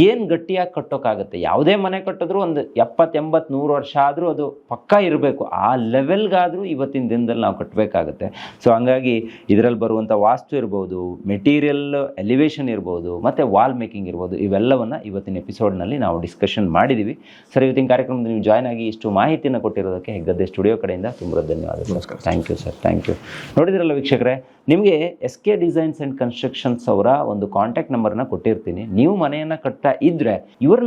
ಏನು ಗಟ್ಟಿಯಾಗಿ ಕಟ್ಟೋಕ್ಕಾಗುತ್ತೆ ಯಾವುದೇ ಮನೆ ಕಟ್ಟಿದ್ರು ಒಂದು ಎಪ್ಪತ್ತು, ಎಂಬತ್ತು, ನೂರು ವರ್ಷ ಆದರೂ ಅದು ಪಕ್ಕಾ ಇರಬೇಕು. ಆ ಲೆವೆಲ್ಗಾದರೂ ಇವತ್ತಿನ ದಿನದಲ್ಲಿ ನಾವು ಕಟ್ಟಬೇಕಾಗುತ್ತೆ ಸೊ ಹಂಗಾಗಿ ಇದರಲ್ಲಿ ಬರುವಂಥ ವಾಸ್ತು ಇರ್ಬೋದು ಮೆಟೀರಿಯಲ್ ಎಲಿವೇಶನ್ ಇರ್ಬೋದು ಮತ್ತು ವಾಲ್ ಮೇಕಿಂಗ್ ಇರ್ಬೋದು ಇವೆಲ್ಲವನ್ನು ಇವತ್ತಿನ ಎಪಿಸೋಡ್ನಲ್ಲಿ ನಾವು ಡಿಸ್ಕಷನ್ ಮಾಡಿದ್ದೀವಿ ಸರ್ ಇವತ್ತಿನ ಕಾರ್ಯಕ್ರಮದಲ್ಲಿ ನೀವು ಜಾಯ್ನ್ ಆಗಿ ಇಷ್ಟು ಮಾಹಿತಿಯನ್ನು ಕೊಟ್ಟಿರೋದಕ್ಕೆ ಹೆಗ್ಗದ್ದೆ ಸ್ಟುಡಿಯೋ ಕಡೆಯಿಂದ ತುಂಬ ಧನ್ಯವಾದಗಳು. ನಮಸ್ಕಾರ. Thank you sir thank you ನೋಡಿದ್ರಲ್ಲ ವೀಕ್ಷಕರೇ ನಿಮಗೆ S K designs and constructions ಅವರ ಒಂದು ಕಾಂಟ್ಯಾಕ್ಟ್ ನಂಬರ್ನ ಕೊಟ್ಟಿರ್ತೀನಿ. ನೀವು ಮನೆಯನ್ನು ಕಟ್ತಾ ಇದ್ದರೆ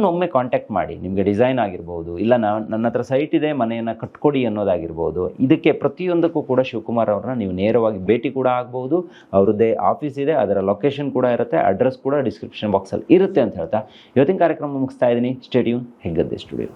ಒಮ್ಮೆ ಕಾಂಟ್ಯಾಕ್ಟ್ ಮಾಡಿ. ನಿಮಗೆ ಡಿಸೈನ್ ಆಗಿರ್ಬೋದು, ಇಲ್ಲ ನಾನು ನನ್ನ ಹತ್ರ ಸೈಟ್ ಇದೆ, ಮನೆಯನ್ನು ಕಟ್ಕೊಡಿ ಅನ್ನೋದಾಗಿರ್ಬೋದು. ಇದಕ್ಕೆ ಪ್ರತಿಯೊಂದಕ್ಕೂ ಕೂಡ ಶಿವಕುಮಾರ್ ಅವ್ರನ್ನ ನೀವು ನೇರವಾಗಿ ಭೇಟಿ ಕೂಡ ಆಗ್ಬೋದು. ಅವ್ರದ್ದೇ ಆಫೀಸ್ ಇದೆ, ಅದರ ಲೊಕೇಶನ್ ಕೂಡ ಇರುತ್ತೆ ಅಡ್ರೆಸ್ ಕೂಡ ಡಿಸ್ಕ್ರಿಪ್ಷನ್ ಬಾಕ್ಸಲ್ಲಿ ಇರುತ್ತೆ ಅಂತ ಹೇಳ್ತಾ. ಇವತ್ತಿನ ಕಾರ್ಯಕ್ರಮ ಮುಗಿಸ್ತಾ ಇದ್ದೀನಿ. Stadium Heggadde studio